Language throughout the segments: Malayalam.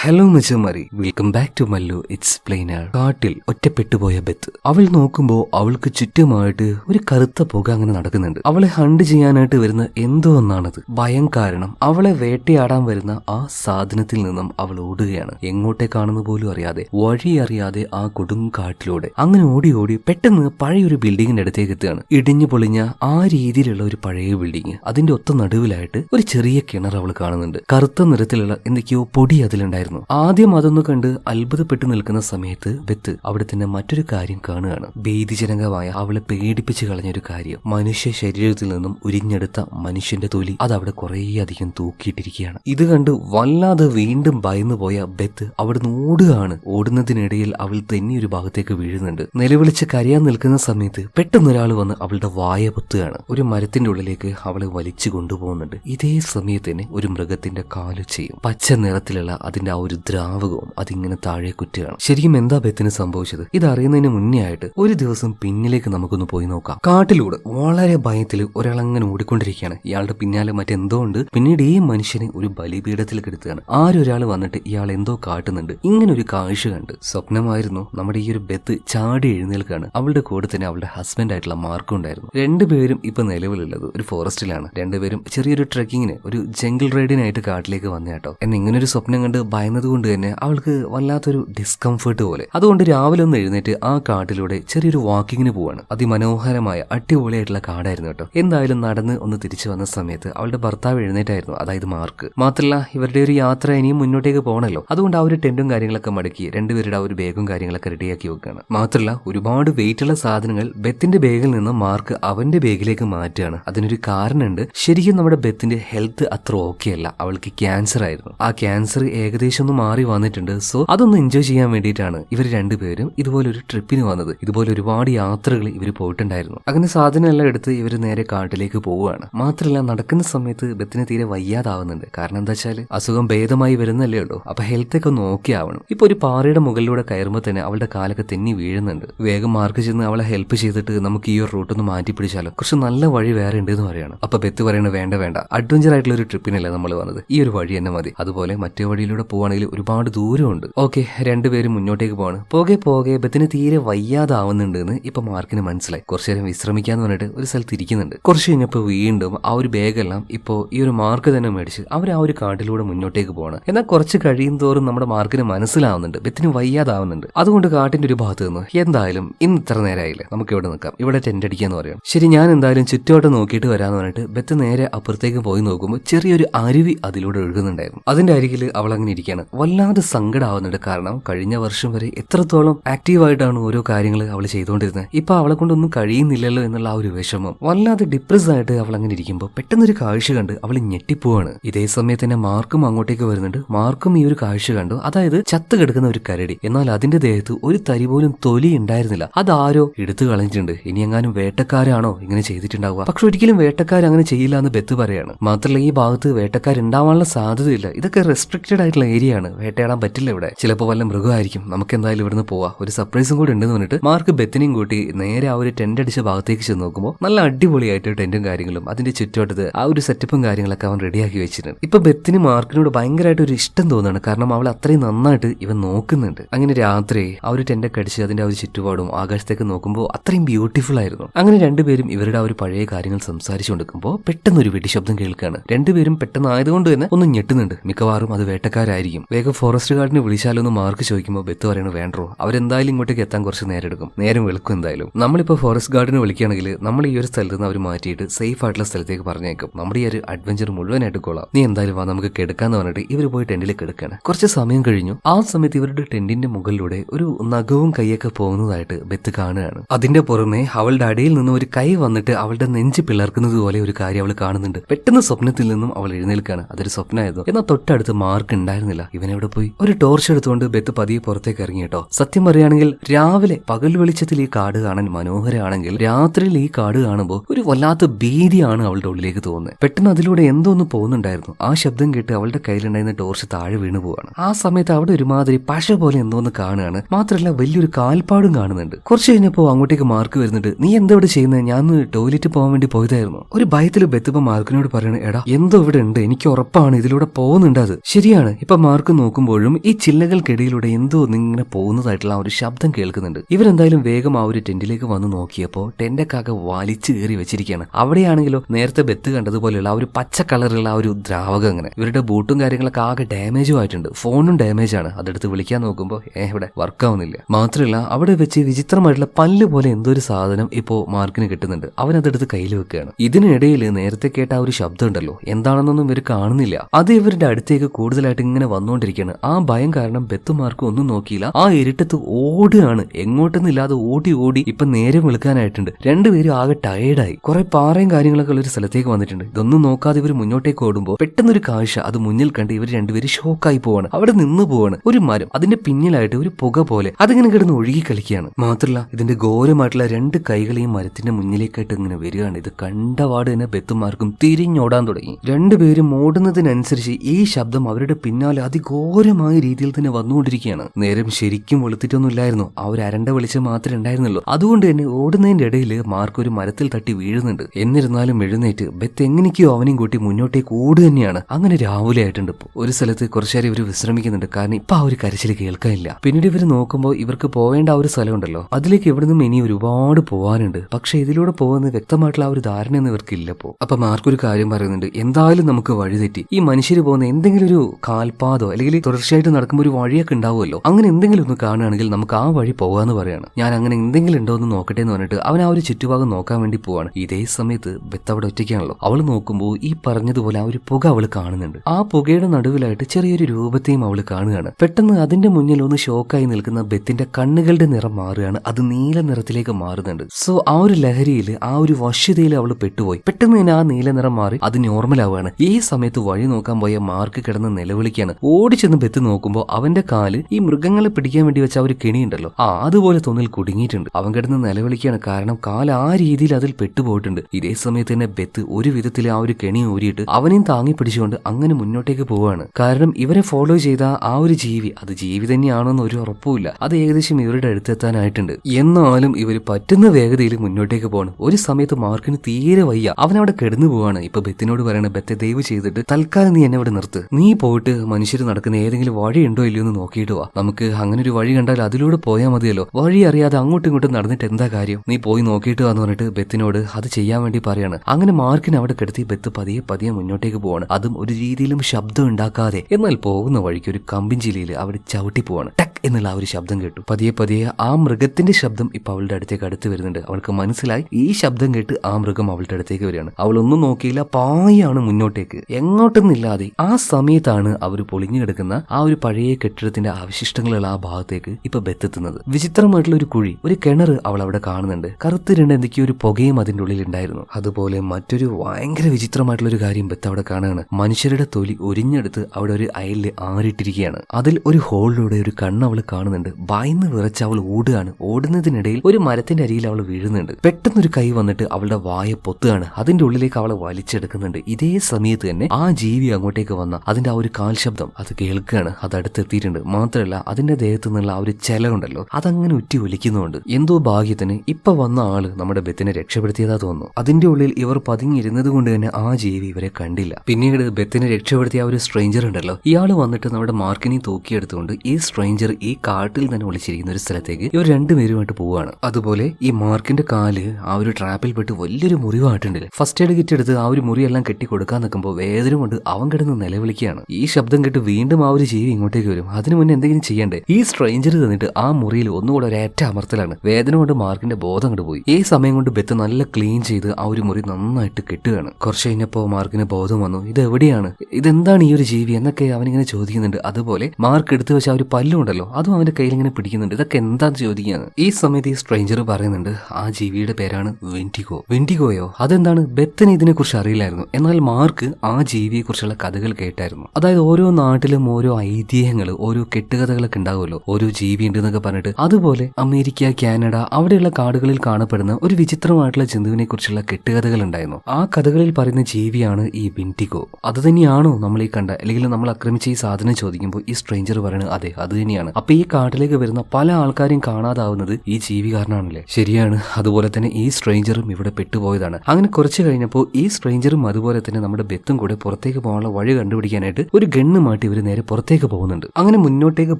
Hello മിച്ചമാരി welcome back to Mallu it's പ്ലെയിനർ കാട്ടിൽ ഒറ്റപ്പെട്ടുപോയ ബെത്ത്. അവൾ നോക്കുമ്പോൾ അവൾക്ക് ചുറ്റുമായിട്ട് ഒരു കറുത്ത പുക അങ്ങനെ നടക്കുന്നുണ്ട്. അവളെ ഹണ്ട് ചെയ്യാനായിട്ട് വരുന്ന എന്തോ ഒന്നാണത്. ഭയം കാരണം അവളെ വേട്ടയാടാൻ വരുന്ന ആ സാധനത്തിൽ നിന്നും അവൾ ഓടുകയാണ്. എങ്ങോട്ടേക്കാണെന്ന് പോലും അറിയാതെ വഴി അറിയാതെ ആ കൊടും കാട്ടിലൂടെ. അങ്ങനെ ഓടി ഓടി പെട്ടെന്ന് പഴയൊരു ബിൽഡിങ്ങിന്റെ അടുത്തേക്ക് എത്തുകയാണ്. ഇടിഞ്ഞു പൊളിഞ്ഞ ആ രീതിയിലുള്ള ഒരു പഴയ ബിൽഡിങ്. അതിന്റെ ഒത്ത നടുവിലായിട്ട് ഒരു ചെറിയ കിണർ അവൾ കാണുന്നുണ്ട്. കറുത്ത നിറത്തിലുള്ള എന്തൊക്കെയോ പൊടി അതിലുണ്ടായിരുന്നു. ആദ്യം അതൊന്ന് കണ്ട് അത്ഭുതപ്പെട്ടു നിൽക്കുന്ന സമയത്ത് ബെത്ത് അവിടെ തന്നെ മറ്റൊരു കാര്യം കാണുകയാണ്. ഭീതിജനകമായ അവളെ പേടിപ്പിച്ചു കളഞ്ഞ ഒരു കാര്യം. മനുഷ്യ ശരീരത്തിൽ നിന്നും ഉരിഞ്ഞെടുത്ത മനുഷ്യന്റെ തൊലി അത് അവിടെ അധികം തൂക്കിയിട്ടിരിക്കുകയാണ്. ഇത് കണ്ട് വല്ലാതെ വീണ്ടും ഭയന്നു പോയ ബെത്ത് അവിടുന്ന് ഓടുകയാണ്. ഓടുന്നതിനിടയിൽ അവൾ തന്നെ ഒരു ഭാഗത്തേക്ക് വീഴുന്നുണ്ട്. നിലവിളിച്ച് കരയാൻ നിൽക്കുന്ന സമയത്ത് പെട്ടെന്ന് ഒരാൾ വന്ന് അവളുടെ വായ പൊത്തുകയാണ്. ഒരു മരത്തിന്റെ ഉള്ളിലേക്ക് അവളെ വലിച്ചു കൊണ്ടുപോകുന്നുണ്ട്. ഇതേ സമയത്ത് തന്നെ ഒരു മൃഗത്തിന്റെ കാലു ചെയ്യും. പച്ച നിറത്തിലുള്ള അതിന്റെ ഒരു ദ്രാവകവും അതിങ്ങനെ താഴെ കുറ്റുകയാണ് ശരിക്കും എന്താ ബെത്തിന് സംഭവിച്ചത്? ഇത് അറിയുന്നതിന് മുന്നേ ആയിട്ട് ഒരു ദിവസം പിന്നിലേക്ക് നമുക്കൊന്ന് പോയി നോക്കാം. കാട്ടിലൂടെ വളരെ ഭയത്തിൽ ഒരാളങ്ങനെ ഓടിക്കൊണ്ടിരിക്കുകയാണ്. ഇയാളുടെ പിന്നാലെ മറ്റെന്തോ ഉണ്ട് പിന്നീട് ഈ മനുഷ്യനെ ഒരു ബലിപീഠത്തിൽ കിടത്തുകയാണ് ആരൊരാൾ വന്നിട്ട് ഇയാൾ എന്തോ കാട്ടുന്നുണ്ട്? ഇങ്ങനെ ഒരു കാഴ്ച കണ്ട് സ്വപ്നമായിരുന്നു നമ്മുടെ ഈ ഒരു ബെത്ത് ചാടി എഴുന്നേൽക്കാണ്. അവളുടെ കൂടെ തന്നെ അവളുടെ ഹസ്ബൻഡ് ആയിട്ടുള്ള മാർക്കും ഉണ്ടായിരുന്നു. രണ്ടുപേരും ഇപ്പൊ നിലവിലുള്ളത് ഒരു ഫോറസ്റ്റിലാണ്. രണ്ടുപേരും ചെറിയൊരു ട്രക്കിങ്ങിന് ഒരു ജംഗിൾ റൈഡിനായിട്ട് കാട്ടിലേക്ക് വന്നേട്ടോ കേട്ടോ എന്ന് ഇങ്ങനെ ഒരു സ്വപ്നം കണ്ട് ഭയന്നത് കൊണ്ട് തന്നെ അവൾക്ക് വല്ലാത്തൊരു ഡിസ്കംഫേർട്ട് പോലെ. അതുകൊണ്ട് രാവിലെ ഒന്ന് എഴുന്നേറ്റ് ആ കാട്ടിലൂടെ ചെറിയൊരു വാക്കിങ്ങിന് പോവാണ്. അതിമനോഹരമായ അടിപൊളിയായിട്ടുള്ള കാടായിരുന്നു കേട്ടോ. എന്തായാലും നടന്ന് ഒന്ന് തിരിച്ചു വന്ന സമയത്ത് അവളുടെ ഭർത്താവ് എഴുന്നേറ്റായിരുന്നു. അതായത് മാർക്ക്. മാത്രമല്ല ഇവരുടെ ഒരു യാത്ര ഇനിയും മുന്നോട്ടേക്ക് പോകണല്ലോ. അതുകൊണ്ട് ആ ഒരു ടെന്റും കാര്യങ്ങളൊക്കെ മടക്കി രണ്ടുപേരുടെ ആ ഒരു ബാഗും കാര്യങ്ങളൊക്കെ റെഡിയാക്കി വെക്കുകയാണ്. മാത്രമല്ല ഒരുപാട് വെയിറ്റ് ഉള്ള സാധനങ്ങൾ ബെത്തിന്റെ ബാഗിൽ നിന്ന് മാർക്ക് അവന്റെ ബാഗിലേക്ക് മാറ്റുകയാണ്. അതിനൊരു കാരണമുണ്ട്. ശരിക്കും നമ്മുടെ ബെത്തിന്റെ ഹെൽത്ത് അത്ര ഓക്കെ അല്ല. അവൾക്ക് ക്യാൻസർ ആയിരുന്നു. ആ ക്യാൻസർ ഏകദേശം ഒന്ന് മാറി വന്നിട്ടുണ്ട്. സോ അതൊന്ന് എൻജോയ് ചെയ്യാൻ വേണ്ടിയിട്ടാണ് ഇവർ രണ്ടുപേരും ഇതുപോലെ ഒരു ട്രിപ്പിന് വന്നത്. ഇതുപോലെ ഒരുപാട് യാത്രകൾ ഇവർ പോയിട്ടുണ്ടായിരുന്നു. അങ്ങനെ സാധനമെല്ലാം എടുത്ത് ഇവർ നേരെ കാട്ടിലേക്ക് പോവുകയാണ്. മാത്രമല്ല നടക്കുന്ന സമയത്ത് ബത്തിന് തീരെ വയ്യാതാവുന്നുണ്ട്. കാരണം എന്താ വെച്ചാൽ അസുഖം ഭേദമായി വരുന്നല്ലേ ഉള്ളൂ. അപ്പൊ ഹെൽത്ത് ഒക്കെ ഓക്കെ ആവണം. ഇപ്പൊ ഒരു പാറയുടെ മുകളിലൂടെ കയറുമ്പോൾ തന്നെ അവളുടെ കാലൊക്കെ തെന്നി വീഴുന്നുണ്ട്. വേഗം മാർക്ക് ചെന്ന് അവളെ ഹെൽപ്പ് ചെയ്തിട്ട് നമുക്ക് ഈ ഒരു റൂട്ട് ഒന്ന് മാറ്റി പിടിച്ചാലോ. കുറച്ച് നല്ല വഴി വേറെ ഉണ്ട് എന്ന് പറയാണ്. അപ്പൊ ബെത്ത് പറയണ വേണ്ട വേണ്ട. അഡ്വഞ്ചർ ആയിട്ടുള്ള ഒരു ട്രിപ്പിനല്ലേ നമ്മൾ വന്നത്? ഈ ഒരു വഴി തന്നെ മതി. അതുപോലെ മറ്റേ വഴിയിലൂടെ പോവാണെങ്കിൽ ഒരുപാട് ദൂരമുണ്ട്. ഓക്കെ രണ്ടുപേരും മുന്നോട്ടേക്ക് പോവാണ്. പോകെ പോകെ ബത്തിന് തീരെ വയ്യാതാവുന്നുണ്ട് എന്ന് ഇപ്പൊ മാർക്കിന് മനസ്സിലായി. കുറച്ചു നേരം വിശ്രമിക്കാന്ന് പറഞ്ഞിട്ട് ഒരു സ്ഥലത്ത് ഇരിക്കുന്നുണ്ട്. കുറച്ച് കഴിഞ്ഞപ്പോൾ വീണ്ടും ആ ഒരു ബാഗെല്ലാം ഇപ്പോ ഈ ഒരു മാർക്ക് തന്നെ മേടിച്ച് അവർ ആ ഒരു കാട്ടിലൂടെ മുന്നോട്ടേക്ക് പോവാണ്. എന്നാൽ കുറച്ച് കഴിയും തോറും നമ്മുടെ മാർക്കിന് മനസ്സിലാവുന്നുണ്ട്. ബത്തിന് വയ്യാതാവുന്നുണ്ട്. അതുകൊണ്ട് കാട്ടിന്റെ ഒരു ഭാഗത്ത് നിന്ന് എന്തായാലും ഇന്ന് ഇത്ര നേരമായില്ലേ നമുക്ക് ഇവിടെ നിൽക്കാം. ഇവിടെ ടെന്റ് അടിക്കാന്ന് പറയാം ശരി ഞാൻ എന്തായാലും ചുറ്റോട്ടം നോക്കിയിട്ട് വരാന്ന് പറഞ്ഞിട്ട് ബത്ത് നേരെ അപ്പുറത്തേക്ക് പോയി നോക്കുമ്പോൾ ചെറിയൊരു അരുവി അതിലൂടെ ഒഴുകുന്നുണ്ടായിരുന്നു. അതിന്റെ അരികിൽ അവൾ അങ്ങനെ ഇരിക്കുകയാണ്. വല്ലാതെ സങ്കടമാവുന്നുണ്ട് കാരണം കഴിഞ്ഞ വർഷം വരെ എത്രത്തോളം ആക്റ്റീവായിട്ടാണ് ഓരോ കാര്യങ്ങൾ അവൾ ചെയ്തുകൊണ്ടിരുന്നത് ഇപ്പൊ അവളെ കൊണ്ടൊന്നും കഴിയുന്നില്ലല്ലോ എന്നുള്ള ആ ഒരു വിഷമം. വല്ലാതെ ഡിപ്രസ് ആയിട്ട് അവൾ അങ്ങനെ ഇരിക്കുമ്പോൾ പെട്ടെന്നൊരു കാഴ്ച കണ്ട് അവൾ ഞെട്ടിപ്പോവാണ്. ഇതേ സമയത്ത് തന്നെ മാർക്കും അങ്ങോട്ടേക്ക് വരുന്നുണ്ട്. മാർക്കും ഈ ഒരു കാഴ്ച കണ്ടു. അതായത് ചത്ത് കിടക്കുന്ന ഒരു കരടി. എന്നാൽ അതിന്റെ ദേഹത്ത് ഒരു തരി പോലും തൊലി ഉണ്ടായിരുന്നില്ല. അതാരോ എടുത്തു കളഞ്ഞിട്ടുണ്ട്. ഇനി എങ്ങാനും വേട്ടക്കാരാണോ ഇങ്ങനെ ചെയ്തിട്ടുണ്ടാവുക? പക്ഷെ ഒരിക്കലും വേട്ടക്കാർ അങ്ങനെ ചെയ്യില്ല എന്ന് ബെത്ത് പറയാണ്. മാത്രമല്ല ഈ ഭാഗത്ത് വേട്ടക്കാരുണ്ടാവാനുള്ള സാധ്യതയില്ല. ഇതൊക്കെ റെസ്ട്രിക്റ്റഡ് ആയിട്ടുള്ള ഏരിയ ആണ് വേട്ടയാടാൻ പറ്റില്ല ഇവിടെ. ചിലപ്പോൾ വല്ല മൃഗമായിരിക്കും. നമുക്ക് എന്തായാലും ഇവിടുന്ന് പോവാ. ഒരു സർപ്രൈസും കൂടി ഉണ്ടെന്ന് പറഞ്ഞിട്ട് മാർക്ക് ബെത്തിനെയും കൂട്ടി നേരെ ആ ഒരു ടെന്റ് അടിച്ച ഭാഗത്തേക്ക് ചെന്ന് നോക്കുമ്പോൾ നല്ല അടിപൊളിയായിട്ട് ടെന്റും കാര്യങ്ങളും അതിന്റെ ചുറ്റോട്ടത് ആ ഒരു സെറ്റപ്പും കാര്യങ്ങളൊക്കെ അവൻ റെഡിയാക്കി വെച്ചിട്ടുണ്ട്. ഇപ്പൊ ബെത്തിന് മാർക്കിനോട് ഭയങ്കരമായിട്ട് ഒരു ഇഷ്ടം തോന്നുകയാണ്. കാരണം അവൾ അത്രയും നന്നായിട്ട് ഇവൻ നോക്കുന്നുണ്ട്. അങ്ങനെ രാത്രി ആ ഒരു ടെന്റൊക്കെ അടിച്ച് അതിന്റെ ആ ഒരു ചുറ്റുപാടും ആകാശത്തേക്ക് നോക്കുമ്പോൾ അത്രയും ബ്യൂട്ടിഫുൾ ആയിരുന്നു. അങ്ങനെ രണ്ടുപേരും ഇവരുടെ ആ ഒരു പഴയ കാര്യങ്ങൾ സംസാരിച്ചു കൊടുക്കുമ്പോൾ പെട്ടെന്ന് ഒരു വെടിശബ്ദം കേൾക്കുകയാണ്. രണ്ടുപേരും പെട്ടെന്ന് ആയതുകൊണ്ട് തന്നെ ഒന്ന് ഞെട്ടുന്നുണ്ട്. മിക്കവാറും അത് വേട്ടക്കാരായിരിക്കും. വേഗം ഫോറസ്റ്റ് ഗാർഡിനെ വിളിച്ചാലോ എന്ന് മാർക്ക് ചോദിക്കുമ്പോൾ ബെത്ത് പറയണ വേണ്ടോ? അവരെന്തായാലും ഇങ്ങോട്ടേക്ക് എത്താൻ കുറച്ച് നേരം എടുക്കും നേരം വെളുക്കും എന്തായാലും. നമ്മളിപ്പോൾ ഫോറസ്റ്റ് ഗാർഡിനെ വിളിക്കുകയാണെങ്കിൽ നമ്മൾ ഈ ഒരു സ്ഥലത്ത് നിന്ന് അവർ മാറ്റിയിട്ട് സേഫ് ആയിട്ടുള്ള സ്ഥലത്തേക്ക് പറഞ്ഞേക്കും. നമ്മുടെ ഈ ഒരു അഡ്വഞ്ചർ മുഴുവനായിട്ട് കൊള്ളാം. നീ എന്തായാലും വാ നമുക്ക് കിടക്കാന്ന് പറഞ്ഞിട്ട് ഇവർ പോയി ടെന്റിൽ കിടക്കാണ്. കുറച്ച് സമയം കഴിഞ്ഞു. ആ സമയത്ത് ഇവരുടെ ടെന്റിന്റെ മുകളിലൂടെ ഒരു നഖവും കൈയൊക്കെ പോകുന്നതായിട്ട് ബെത്ത് കാണുകയാണ്. അതിന്റെ പുറമെ അവളുടെ അടിയിൽ നിന്ന് ഒരു കൈ വന്നിട്ട് അവളുടെ നെഞ്ച് പിളർക്കുന്നത് പോലെ ഒരു കാര്യം അവൾ കാണുന്നുണ്ട്. പെട്ടെന്ന് സ്വപ്നത്തിൽ നിന്നും അവൾ എഴുന്നേൽക്കാണ്. അതൊരു സ്വപ്നമായിരുന്നു എന്നാൽ തൊട്ടടുത്ത് മാർക്ക് ഉണ്ടായിരുന്നില്ല. ഇവനെവിടെ പോയി? ഒരു ടോർച്ച് എടുത്തുകൊണ്ട് ബെത്ത് പതിയെ പുറത്തേക്ക് ഇറങ്ങി കേട്ടോ. സത്യം പറയുകയാണെങ്കിൽ രാവിലെ പകൽ വെളിച്ചത്തിൽ ഈ കാട് കാണാൻ മനോഹരമാണെങ്കിൽ രാത്രിയിൽ ഈ കാട് കാണുമ്പോൾ ഒരു വല്ലാത്ത ഭീതിയാണ് അവളുടെ ഉള്ളിലേക്ക് തോന്നുന്നത്. പെട്ടെന്ന് അതിലൂടെ എന്തോ ഒന്ന് പോകുന്നുണ്ടായിരുന്നു. ആ ശബ്ദം കേട്ട് അവളുടെ കയ്യിലുണ്ടായിരുന്ന ടോർച്ച് താഴെ വീണു പോവാണ്. ആ സമയത്ത് അവിടെ ഒരുമാതിരി പശ പോലെ എന്തോ ഒന്ന് കാണുകയാണ്. മാത്രമല്ല വലിയൊരു കാൽപ്പാടും കാണുന്നുണ്ട്. കുറച്ച് കഴിഞ്ഞപ്പോൾ അങ്ങോട്ടേക്ക് മാർക്ക് വരുന്നുണ്ട്. നീ എന്താ ഇവിടെ ചെയ്യുന്നത് ഞാൻ ടോയ്ലറ്റ് പോകാൻ വേണ്ടി പോയതായിരുന്നു. ഒരു ഭയത്തിൽ ബെത്തുമ്പോൾ മാർക്കിനോട് പറയണ എടാ എന്തോ ഇവിടെ ഉണ്ട്? എനിക്ക് ഉറപ്പാണ് ഇതിലൂടെ പോകുന്നുണ്ട് അത്. ശരിയാണ്. ഇപ്പൊ മാർക്ക് നോക്കുമ്പോഴും ഈ ചില്ലകൾക്കിടയിലൂടെ എന്തോ ഇങ്ങനെ പോകുന്നതായിട്ടുള്ള ഒരു ശബ്ദം കേൾക്കുന്നുണ്ട്. ഇവരെന്തായാലും വേഗം ആ ഒരു ടെന്റിലേക്ക് വന്ന് നോക്കിയപ്പോൾ ടെന്റൊക്കെ വലിച്ചു കയറി വെച്ചിരിക്കുകയാണ്. അവിടെയാണെങ്കിലോ നേരത്തെ ബെത്ത് കണ്ടതുപോലെയുള്ള ആ ഒരു പച്ച കളറുള്ള ആ ഒരു ദ്രാവകം അങ്ങനെ ഇവരുടെ ബൂട്ടും കാര്യങ്ങളൊക്കെ ആകെ ഡാമേജും ആയിട്ടുണ്ട്. ഫോണും ഡാമേജ് ആണ്. അതെടുത്ത് വിളിക്കാൻ നോക്കുമ്പോൾ ഏ ഇവിടെ വർക്ക് ആവുന്നില്ല. മാത്രമല്ല അവിടെ വെച്ച് വിചിത്രമായിട്ടുള്ള പല്ല് പോലെ എന്തോ ഒരു സാധനം ഇപ്പോൾ മാർക്കിന് കിട്ടുന്നുണ്ട്. അവൻ അതെടുത്ത് കയ്യിൽ വെക്കുകയാണ്. ഇതിനിടയിൽ നേരത്തെ കേട്ട ആ ഒരു ശബ്ദം ഉണ്ടല്ലോ. എന്താണെന്നൊന്നും ഇവർ കാണുന്നില്ല. അത് ഇവരുടെ അടുത്തേക്ക് കൂടുതലായിട്ട് ഇങ്ങനെ വന്നുകൊണ്ടിരിക്കുകയാണ്. ആ ഭയം കാരണം ബെത്തുമാർക്ക് ഒന്നും നോക്കിയില്ല. ആ ഇരുട്ടത്ത് ഓടുകയാണ്. എങ്ങോട്ടെന്നില്ലാതെ ഓടി ഓടി ഇപ്പൊ നേരെ വിളിക്കാനായിട്ടുണ്ട്. രണ്ടുപേരും ആകെ ടയേർഡായി കുറെ പാറയും കാര്യങ്ങളൊക്കെ ഉള്ള ഒരു സ്ഥലത്തേക്ക് വന്നിട്ടുണ്ട്. ഇതൊന്നും നോക്കാതെ ഇവർ മുന്നോട്ടേക്ക് ഓടുമ്പോൾ പെട്ടെന്നൊരു കാഴ്ച. അത് മുന്നിൽ കണ്ട് ഇവർ രണ്ടുപേരും ഷോക്കായി പോവാണ്. അവിടെ നിന്ന് പോവാണ്. ഒരു മരം. അതിന്റെ പിന്നിലായിട്ട് ഒരു പുക പോലെ. അതിങ്ങനെ കിടന്ന് ഒഴുകി കളിക്കുകയാണ്. മാത്രമല്ല ഇതിന്റെ ഘോരമായിട്ടുള്ള രണ്ട് കൈകളെയും മരത്തിന്റെ മുന്നിലേക്കായിട്ട് ഇങ്ങനെ വരികയാണ്. ഇത് കണ്ടപാട് തന്നെ ബെത്തുമാർക്കും തിരിഞ്ഞോടാൻ തുടങ്ങി. രണ്ടുപേരും ഓടുന്നതിനനുസരിച്ച് ഈ ശബ്ദം അവരുടെ പിന്നാലെ അതിഘോരമായ രീതിയിൽ തന്നെ വന്നുകൊണ്ടിരിക്കുകയാണ്. നേരം ശരിക്കും വെളുത്തിട്ടൊന്നും ഇല്ലായിരുന്നു ആ ഒരു അരണ്ട വെളിച്ചം മാത്രമേ ഉണ്ടായിരുന്നുള്ളൂ. അതുകൊണ്ട് തന്നെ ഓടുന്നതിന്റെ ഇടയിൽ മാർക്ക് ഒരു മരത്തിൽ തട്ടി വീഴുന്നുണ്ട്. എന്നിരുന്നാലും എഴുന്നേറ്റ് ബെത്ത് എങ്ങനെയൊക്കെയോ അവനെയും കൂട്ടി മുന്നോട്ടേക്ക് ഓടുക തന്നെയാണ്. അങ്ങനെ രാവിലെ ആയിട്ടുണ്ട് ഇപ്പോൾ ഒരു സ്ഥലത്ത് കുറച്ചേരം ഇവർ വിശ്രമിക്കുന്നുണ്ട്. കാരണം ഇപ്പൊ ആ ഒരു കരച്ചിൽ കേൾക്കാനില്ല. പിന്നീട് ഇവർ നോക്കുമ്പോൾ ഇവർക്ക് പോവേണ്ട ആ ഒരു സ്ഥലമുണ്ടല്ലോ. അതിലേക്ക് ഇവിടെ ഇനി ഒരുപാട് പോകാനുണ്ട് പക്ഷെ ഇതിലൂടെ പോകുന്ന വ്യക്തമായിട്ടുള്ള ആ ഒരു ധാരണയൊന്നും ഇവർക്ക് ഇല്ലപ്പോ അപ്പൊ മാർക്ക് ഒരു കാര്യം പറയുന്നുണ്ട്. എന്തായാലും നമുക്ക് വഴിതെറ്റി. ഈ മനുഷ്യർ പോകുന്ന എന്തെങ്കിലും ഒരു കാൽപാതോ അല്ലെങ്കിൽ തുടർച്ചയായിട്ട് നടക്കുമ്പോൾ ഒരു വഴിയൊക്കെ ഉണ്ടാവുമല്ലോ? അങ്ങനെ എന്തെങ്കിലും ഒന്ന് കാണുകയാണെങ്കിൽ നമുക്ക് ആ വഴി പോകാന്ന് പറയാണ്. ഞാൻ അങ്ങനെ എന്തെങ്കിലും ഉണ്ടോ എന്ന് നോക്കട്ടെ എന്ന് പറഞ്ഞിട്ട് അവൻ ആ ഒരു ചുറ്റുഭാഗം നോക്കാൻ വേണ്ടി പോവാണ്. ഇതേ സമയത്ത് ബെത്ത് അവിടെ ഒറ്റയ്ക്കാണല്ലോ. അവൾ നോക്കുമ്പോൾ ഈ പറഞ്ഞതുപോലെ ആ ഒരു പുക അവൾ കാണുന്നുണ്ട്. ആ പുകയുടെ നടുവിലായിട്ട് ചെറിയൊരു രൂപത്തെയും അവൾ കാണുകയാണ്. പെട്ടെന്ന് അതിന്റെ മുന്നിൽ ഒന്ന് ഷോക്കായി നിൽക്കുന്ന ബെത്തിന്റെ കണ്ണുകളുടെ നിറം മാറുകയാണ്. അത് നീല നിറത്തിലേക്ക് മാറുന്നുണ്ട്. സോ ആ ഒരു ലഹരിയിൽ ആ ഒരു വശ്യതയിൽ അവൾ പെട്ടുപോയി. പെട്ടെന്ന് തന്നെ ആ നീല നിറം മാറി അത് നോർമൽ ആവുകയാണ്. ഈ സമയത്ത് വഴി നോക്കാൻ പോയ മാർക്ക് കിടന്ന് നിലവിളിക്കാണ് ഓടിച്ചെന്ന് ബെത്ത് നോക്കുമ്പോൾ അവന്റെ കാൽ ഈ മൃഗങ്ങളെ പിടിക്കാൻ വേണ്ടി വെച്ച ഒരു കെണിയുണ്ടല്ലോ. ആ അതുപോലെ തോന്നിൽ കുടുങ്ങിയിട്ടുണ്ട്. അവൻ കിടന്ന് നിലവിളിക്കാണ്. കാരണം കാൽ ആ രീതിയിൽ അതിൽ പെട്ടുപോയിട്ടുണ്ട്. ഇതേ സമയത്ത് തന്നെ ബെത്ത് ഒരു വിധത്തിൽ ആ ഒരു കെണി ഊരിയിട്ട് അവനെയും താങ്ങി പിടിച്ചുകൊണ്ട് അങ്ങനെ മുന്നോട്ടേക്ക് പോവാണ്. കാരണം ഇവരെ ഫോളോ ചെയ്ത ആ ഒരു ജീവി അത് ജീവി തന്നെയാണോന്ന് ഒരു ഉറപ്പുമില്ല. അത് ഏകദേശം ഇവരുടെ അടുത്തെത്താനായിട്ടുണ്ട്. എന്നാലും ഇവർ പറ്റുന്ന വേഗതയിൽ മുന്നോട്ടേക്ക് പോകണം ഒരു സമയത്ത് മാർക്കിന് തീരെ വയ്യ. അവൻ അവിടെ കിടന്നു പോവാണ്. ഇപ്പൊ ബെത്തിനോട് പറയണ ബെത്തെ ദയവ് ചെയ്തിട്ട് തൽക്കാലം നീ എന്നെ ഇവിടെ നിർത്ത്. നീ പോയിട്ട് മനുഷ്യർ നടക്കുന്ന ഏതെങ്കിലും വഴി ഉണ്ടോ ഇല്ലയോ എന്ന് നോക്കിയിട്ട് വാ. നമുക്ക് അങ്ങനെ ഒരു വഴി കണ്ടാൽ അതിലൂടെ പോയാൽ മതിയല്ലോ. വഴി അറിയാതെ അങ്ങോട്ടും ഇങ്ങോട്ടും നടന്നിട്ട് എന്താ കാര്യം? നീ പോയി നോക്കിയിട്ട് വാന്ന് പറഞ്ഞിട്ട് ബെത്തിനോട് അത് ചെയ്യാൻ വേണ്ടി പറയാണ്. അങ്ങനെ മാർക്കിനെ അവിടെ കിടത്തി ബെത്ത് പതിയെ പതിയെ മുന്നോട്ടേക്ക് പോവാണ്. അതും ഒരു രീതിയിലും ശബ്ദം ഉണ്ടാക്കാതെ. എന്നാൽ പോകുന്ന വഴിക്ക് ഒരു കമ്പിഞ്ചിലിയിൽ അവിടെ ചവിട്ടി പോവാണ്. ടക്ക് എന്നുള്ള ആ ഒരു ശബ്ദം കേട്ടു. പതിയെ പതിയെ ആ മൃഗത്തിന്റെ ശബ്ദം ഇപ്പൊ അവളുടെ അടുത്തേക്ക് അടുത്ത് വരുന്നുണ്ട്. അവൾക്ക് മനസ്സിലായി ഈ ശബ്ദം കേട്ട് ആ മൃഗം അവളുടെ അടുത്തേക്ക് വരികയാണ്. അവളൊന്നും നോക്കിയില്ല. പായാണ് മുന്നോട്ടേക്ക്. എങ്ങോട്ടൊന്നില്ലാതെ ആ സമയത്താണ് അവർ പൊളിഞ്ഞു കിടക്കുന്ന ആ ഒരു പഴയ കെട്ടിടത്തിന്റെ അവശിഷ്ടങ്ങളുള്ള ആ ഭാഗത്തേക്ക് ഇപ്പൊ ബെത്തെത്തുന്നത്. വിചിത്രമായിട്ടുള്ള ഒരു കുഴി ഒരു കിണർ അവൾ അവിടെ കാണുന്നുണ്ട്. കറുത്ത് രണ്ട് എന്തൊക്കെയോ ഒരു പുകയും അതിന്റെ ഉള്ളിൽ ഉണ്ടായിരുന്നു. അതുപോലെ മറ്റൊരു ഭയങ്കര വിചിത്രമായിട്ടുള്ള ഒരു കാര്യം ബെത്ത് അവിടെ കാണുകയാണ്. മനുഷ്യരുടെ തൊലി ഒരിഞ്ഞെടുത്ത് അവിടെ ഒരു അയലിൽ ആറിട്ടിരിക്കുകയാണ്. അതിൽ ഒരു ഹോളിലൂടെ ഒരു കണ്ണ് അവൾ കാണുന്നുണ്ട്. ഭയന്ന് വിറച്ച് അവൾ ഓടുകയാണ്. ഓടുന്നതിനിടയിൽ ഒരു മരത്തിന്റെ അരിയിൽ അവൾ വീഴുന്നുണ്ട്. പെട്ടെന്ന് ഒരു കൈ വന്നിട്ട് അവളുടെ വായ പൊത്തുകയാണ്. അതിന്റെ ഉള്ളിലേക്ക് അവളെ വലിച്ചെടുക്കുന്നുണ്ട്. ഇതേ സമയത്ത് തന്നെ ആ ജീവി അങ്ങോട്ടേക്ക് വന്ന അതിന്റെ ആ ഒരു കാൽ ശബ്ദം അത് കേൾക്കുകയാണ് അത് അടുത്തെത്തിയിട്ടുണ്ട്. മാത്രമല്ല അതിന്റെ ദേഹത്ത് നിന്നുള്ള ആ ഒരു ചെലവുണ്ടല്ലോ അതങ്ങനെ ഉറ്റി ഒലിക്കുന്നുണ്ട് എന്തോ ഭാഗ്യത്തിന് ഇപ്പൊ വന്ന ആൾ നമ്മുടെ ബെത്തിനെ രക്ഷപ്പെടുത്തിയതാ തോന്നുന്നു. അതിന്റെ ഉള്ളിൽ ഇവർ പതുങ്ങിയിരുന്നത് കൊണ്ട് തന്നെ ആ ജീവി ഇവരെ കണ്ടില്ല. പിന്നീട് ബെത്തിനെ രക്ഷപ്പെടുത്തിയ ആ ഒരു സ്ട്രേഞ്ചർ ഉണ്ടല്ലോ. ഇയാൾ വന്നിട്ട് നമ്മുടെ മാർക്കിനെ തൂക്കിയെടുത്തുകൊണ്ട് ഈ സ്ട്രേഞ്ചർ ഈ കാട്ടിൽ തന്നെ ഒളിച്ചിരിക്കുന്ന ഒരു സ്ഥലത്തേക്ക് ഇവർ രണ്ടുപേരുമായിട്ട് പോവുകയാണ് അതുപോലെ ഈ മാർക്കിന്റെ കാൽ ആ ഒരു ട്രാപ്പിൽ പെട്ട് വലിയൊരു മുറിവായിട്ടുണ്ട്. ഫസ്റ്റ് എയ്ഡ് കിറ്റ് എടുത്ത് ആ ഒരു മുറിയെല്ലാം കെട്ടി കൊടുക്കാൻ നിൽക്കുമ്പോൾ വേദന കൊണ്ട് അവൻ കിടന്ന് നിലവിളിക്കുകയാണ്. ഈ ശബ്ദം വീണ്ടും ആ ഒരു ജീവി ഇങ്ങോട്ടേക്ക് വരും. അതിനു മുന്നേ എന്തെങ്കിലും ചെയ്യണ്ടേ? ഈ സ്ട്രേഞ്ചർ തന്നിട്ട് ആ മുറിയിൽ ഒന്നുകൂടെ ഒരേറ്റ അമർത്തലാണ്. വേദന കൊണ്ട് മാർക്കിന്റെ ബോധം അങ്ങോട്ട് പോയി. ഈ സമയം കൊണ്ട് ബെത്ത് നല്ല ക്ലീൻ ചെയ്ത് ആ ഒരു മുറി നന്നായിട്ട് കെട്ടുകയാണ്. കുറച്ച് കഴിഞ്ഞപ്പോ മാർക്കിന് ബോധം വന്നു. ഇത് എവിടെയാണ്? ഇതെന്താണ് ഈ ഒരു ജീവി? എന്നൊക്കെ അവനിങ്ങനെ ചോദിക്കുന്നുണ്ട്. അതുപോലെ മാർക്ക് എടുത്തു വെച്ച ആ ഒരു പല്ലുണ്ടല്ലോ അതും അവന്റെ കയ്യിൽ ഇങ്ങനെ പിടിക്കുന്നുണ്ട്. ഇതൊക്കെ എന്താന്ന് ചോദിക്കുകയാണ്. ഈ സമയത്ത് ഈ സ്ട്രേഞ്ചർ പറയുന്നുണ്ട് ആ ജീവിയുടെ പേരാണ് വെന്റിഗോ വെന്റിഗോയോ അതെന്താണ്? ബെത്തിന് ഇതിനെ കുറിച്ച് അറിയില്ലായിരുന്നു. എന്നാൽ മാർക്ക് ആ ജീവിയെ കുറിച്ചുള്ള കഥകൾ കേട്ടായിരുന്നു. അതായത് ഓരോ നാട്ടിലും ഓരോ ഐതിഹ്യങ്ങൾ ഓരോ കെട്ടുകഥകളൊക്കെ ഉണ്ടാവുമല്ലോ. ഓരോ ജീവി ഉണ്ട് എന്നൊക്കെ പറഞ്ഞിട്ട്. അതുപോലെ അമേരിക്ക കാനഡ അവിടെയുള്ള കാടുകളിൽ കാണപ്പെടുന്ന ഒരു വിചിത്രമായിട്ടുള്ള ജന്തുവിനെ കുറിച്ചുള്ള കെട്ടുകഥകൾ ഉണ്ടായിരുന്നു ആ കഥകളിൽ പറയുന്ന ജീവിയാണ് ഈ ബിന്റിഗോ അത് തന്നെയാണോ നമ്മൾ ഈ കണ്ട അല്ലെങ്കിൽ നമ്മൾ ആക്രമിച്ച ഈ സാധനം ചോദിക്കുമ്പോൾ ഈ സ്ട്രേഞ്ചർ പറയുന്നത് അതെ അത് തന്നെയാണ്. അപ്പൊ ഈ കാട്ടിലേക്ക് വരുന്ന പല ആൾക്കാരും കാണാതാവുന്നത് ഈ ജീവി കാരണമാണല്ലേ ശരിയാണ്. അതുപോലെ തന്നെ ഈ സ്ട്രേഞ്ചറും ഇവിടെ പെട്ടുപോയതാണ്. അങ്ങനെ കുറച്ച് കഴിഞ്ഞപ്പോൾ ഈ സ്ട്രേഞ്ചറും അതുപോലെ തന്നെ നമ്മുടെ ബെത്തും കൂടെ പുറത്തേക്ക് പോകാനുള്ള വഴി കണ്ടുപിടിക്കാനായിട്ട് ഒരു ഗണ്ണ് മാറ്റി ഇവർ നേരെ പുറത്തേക്ക് പോകുന്നുണ്ട്. അങ്ങനെ മുന്നോട്ടേക്ക്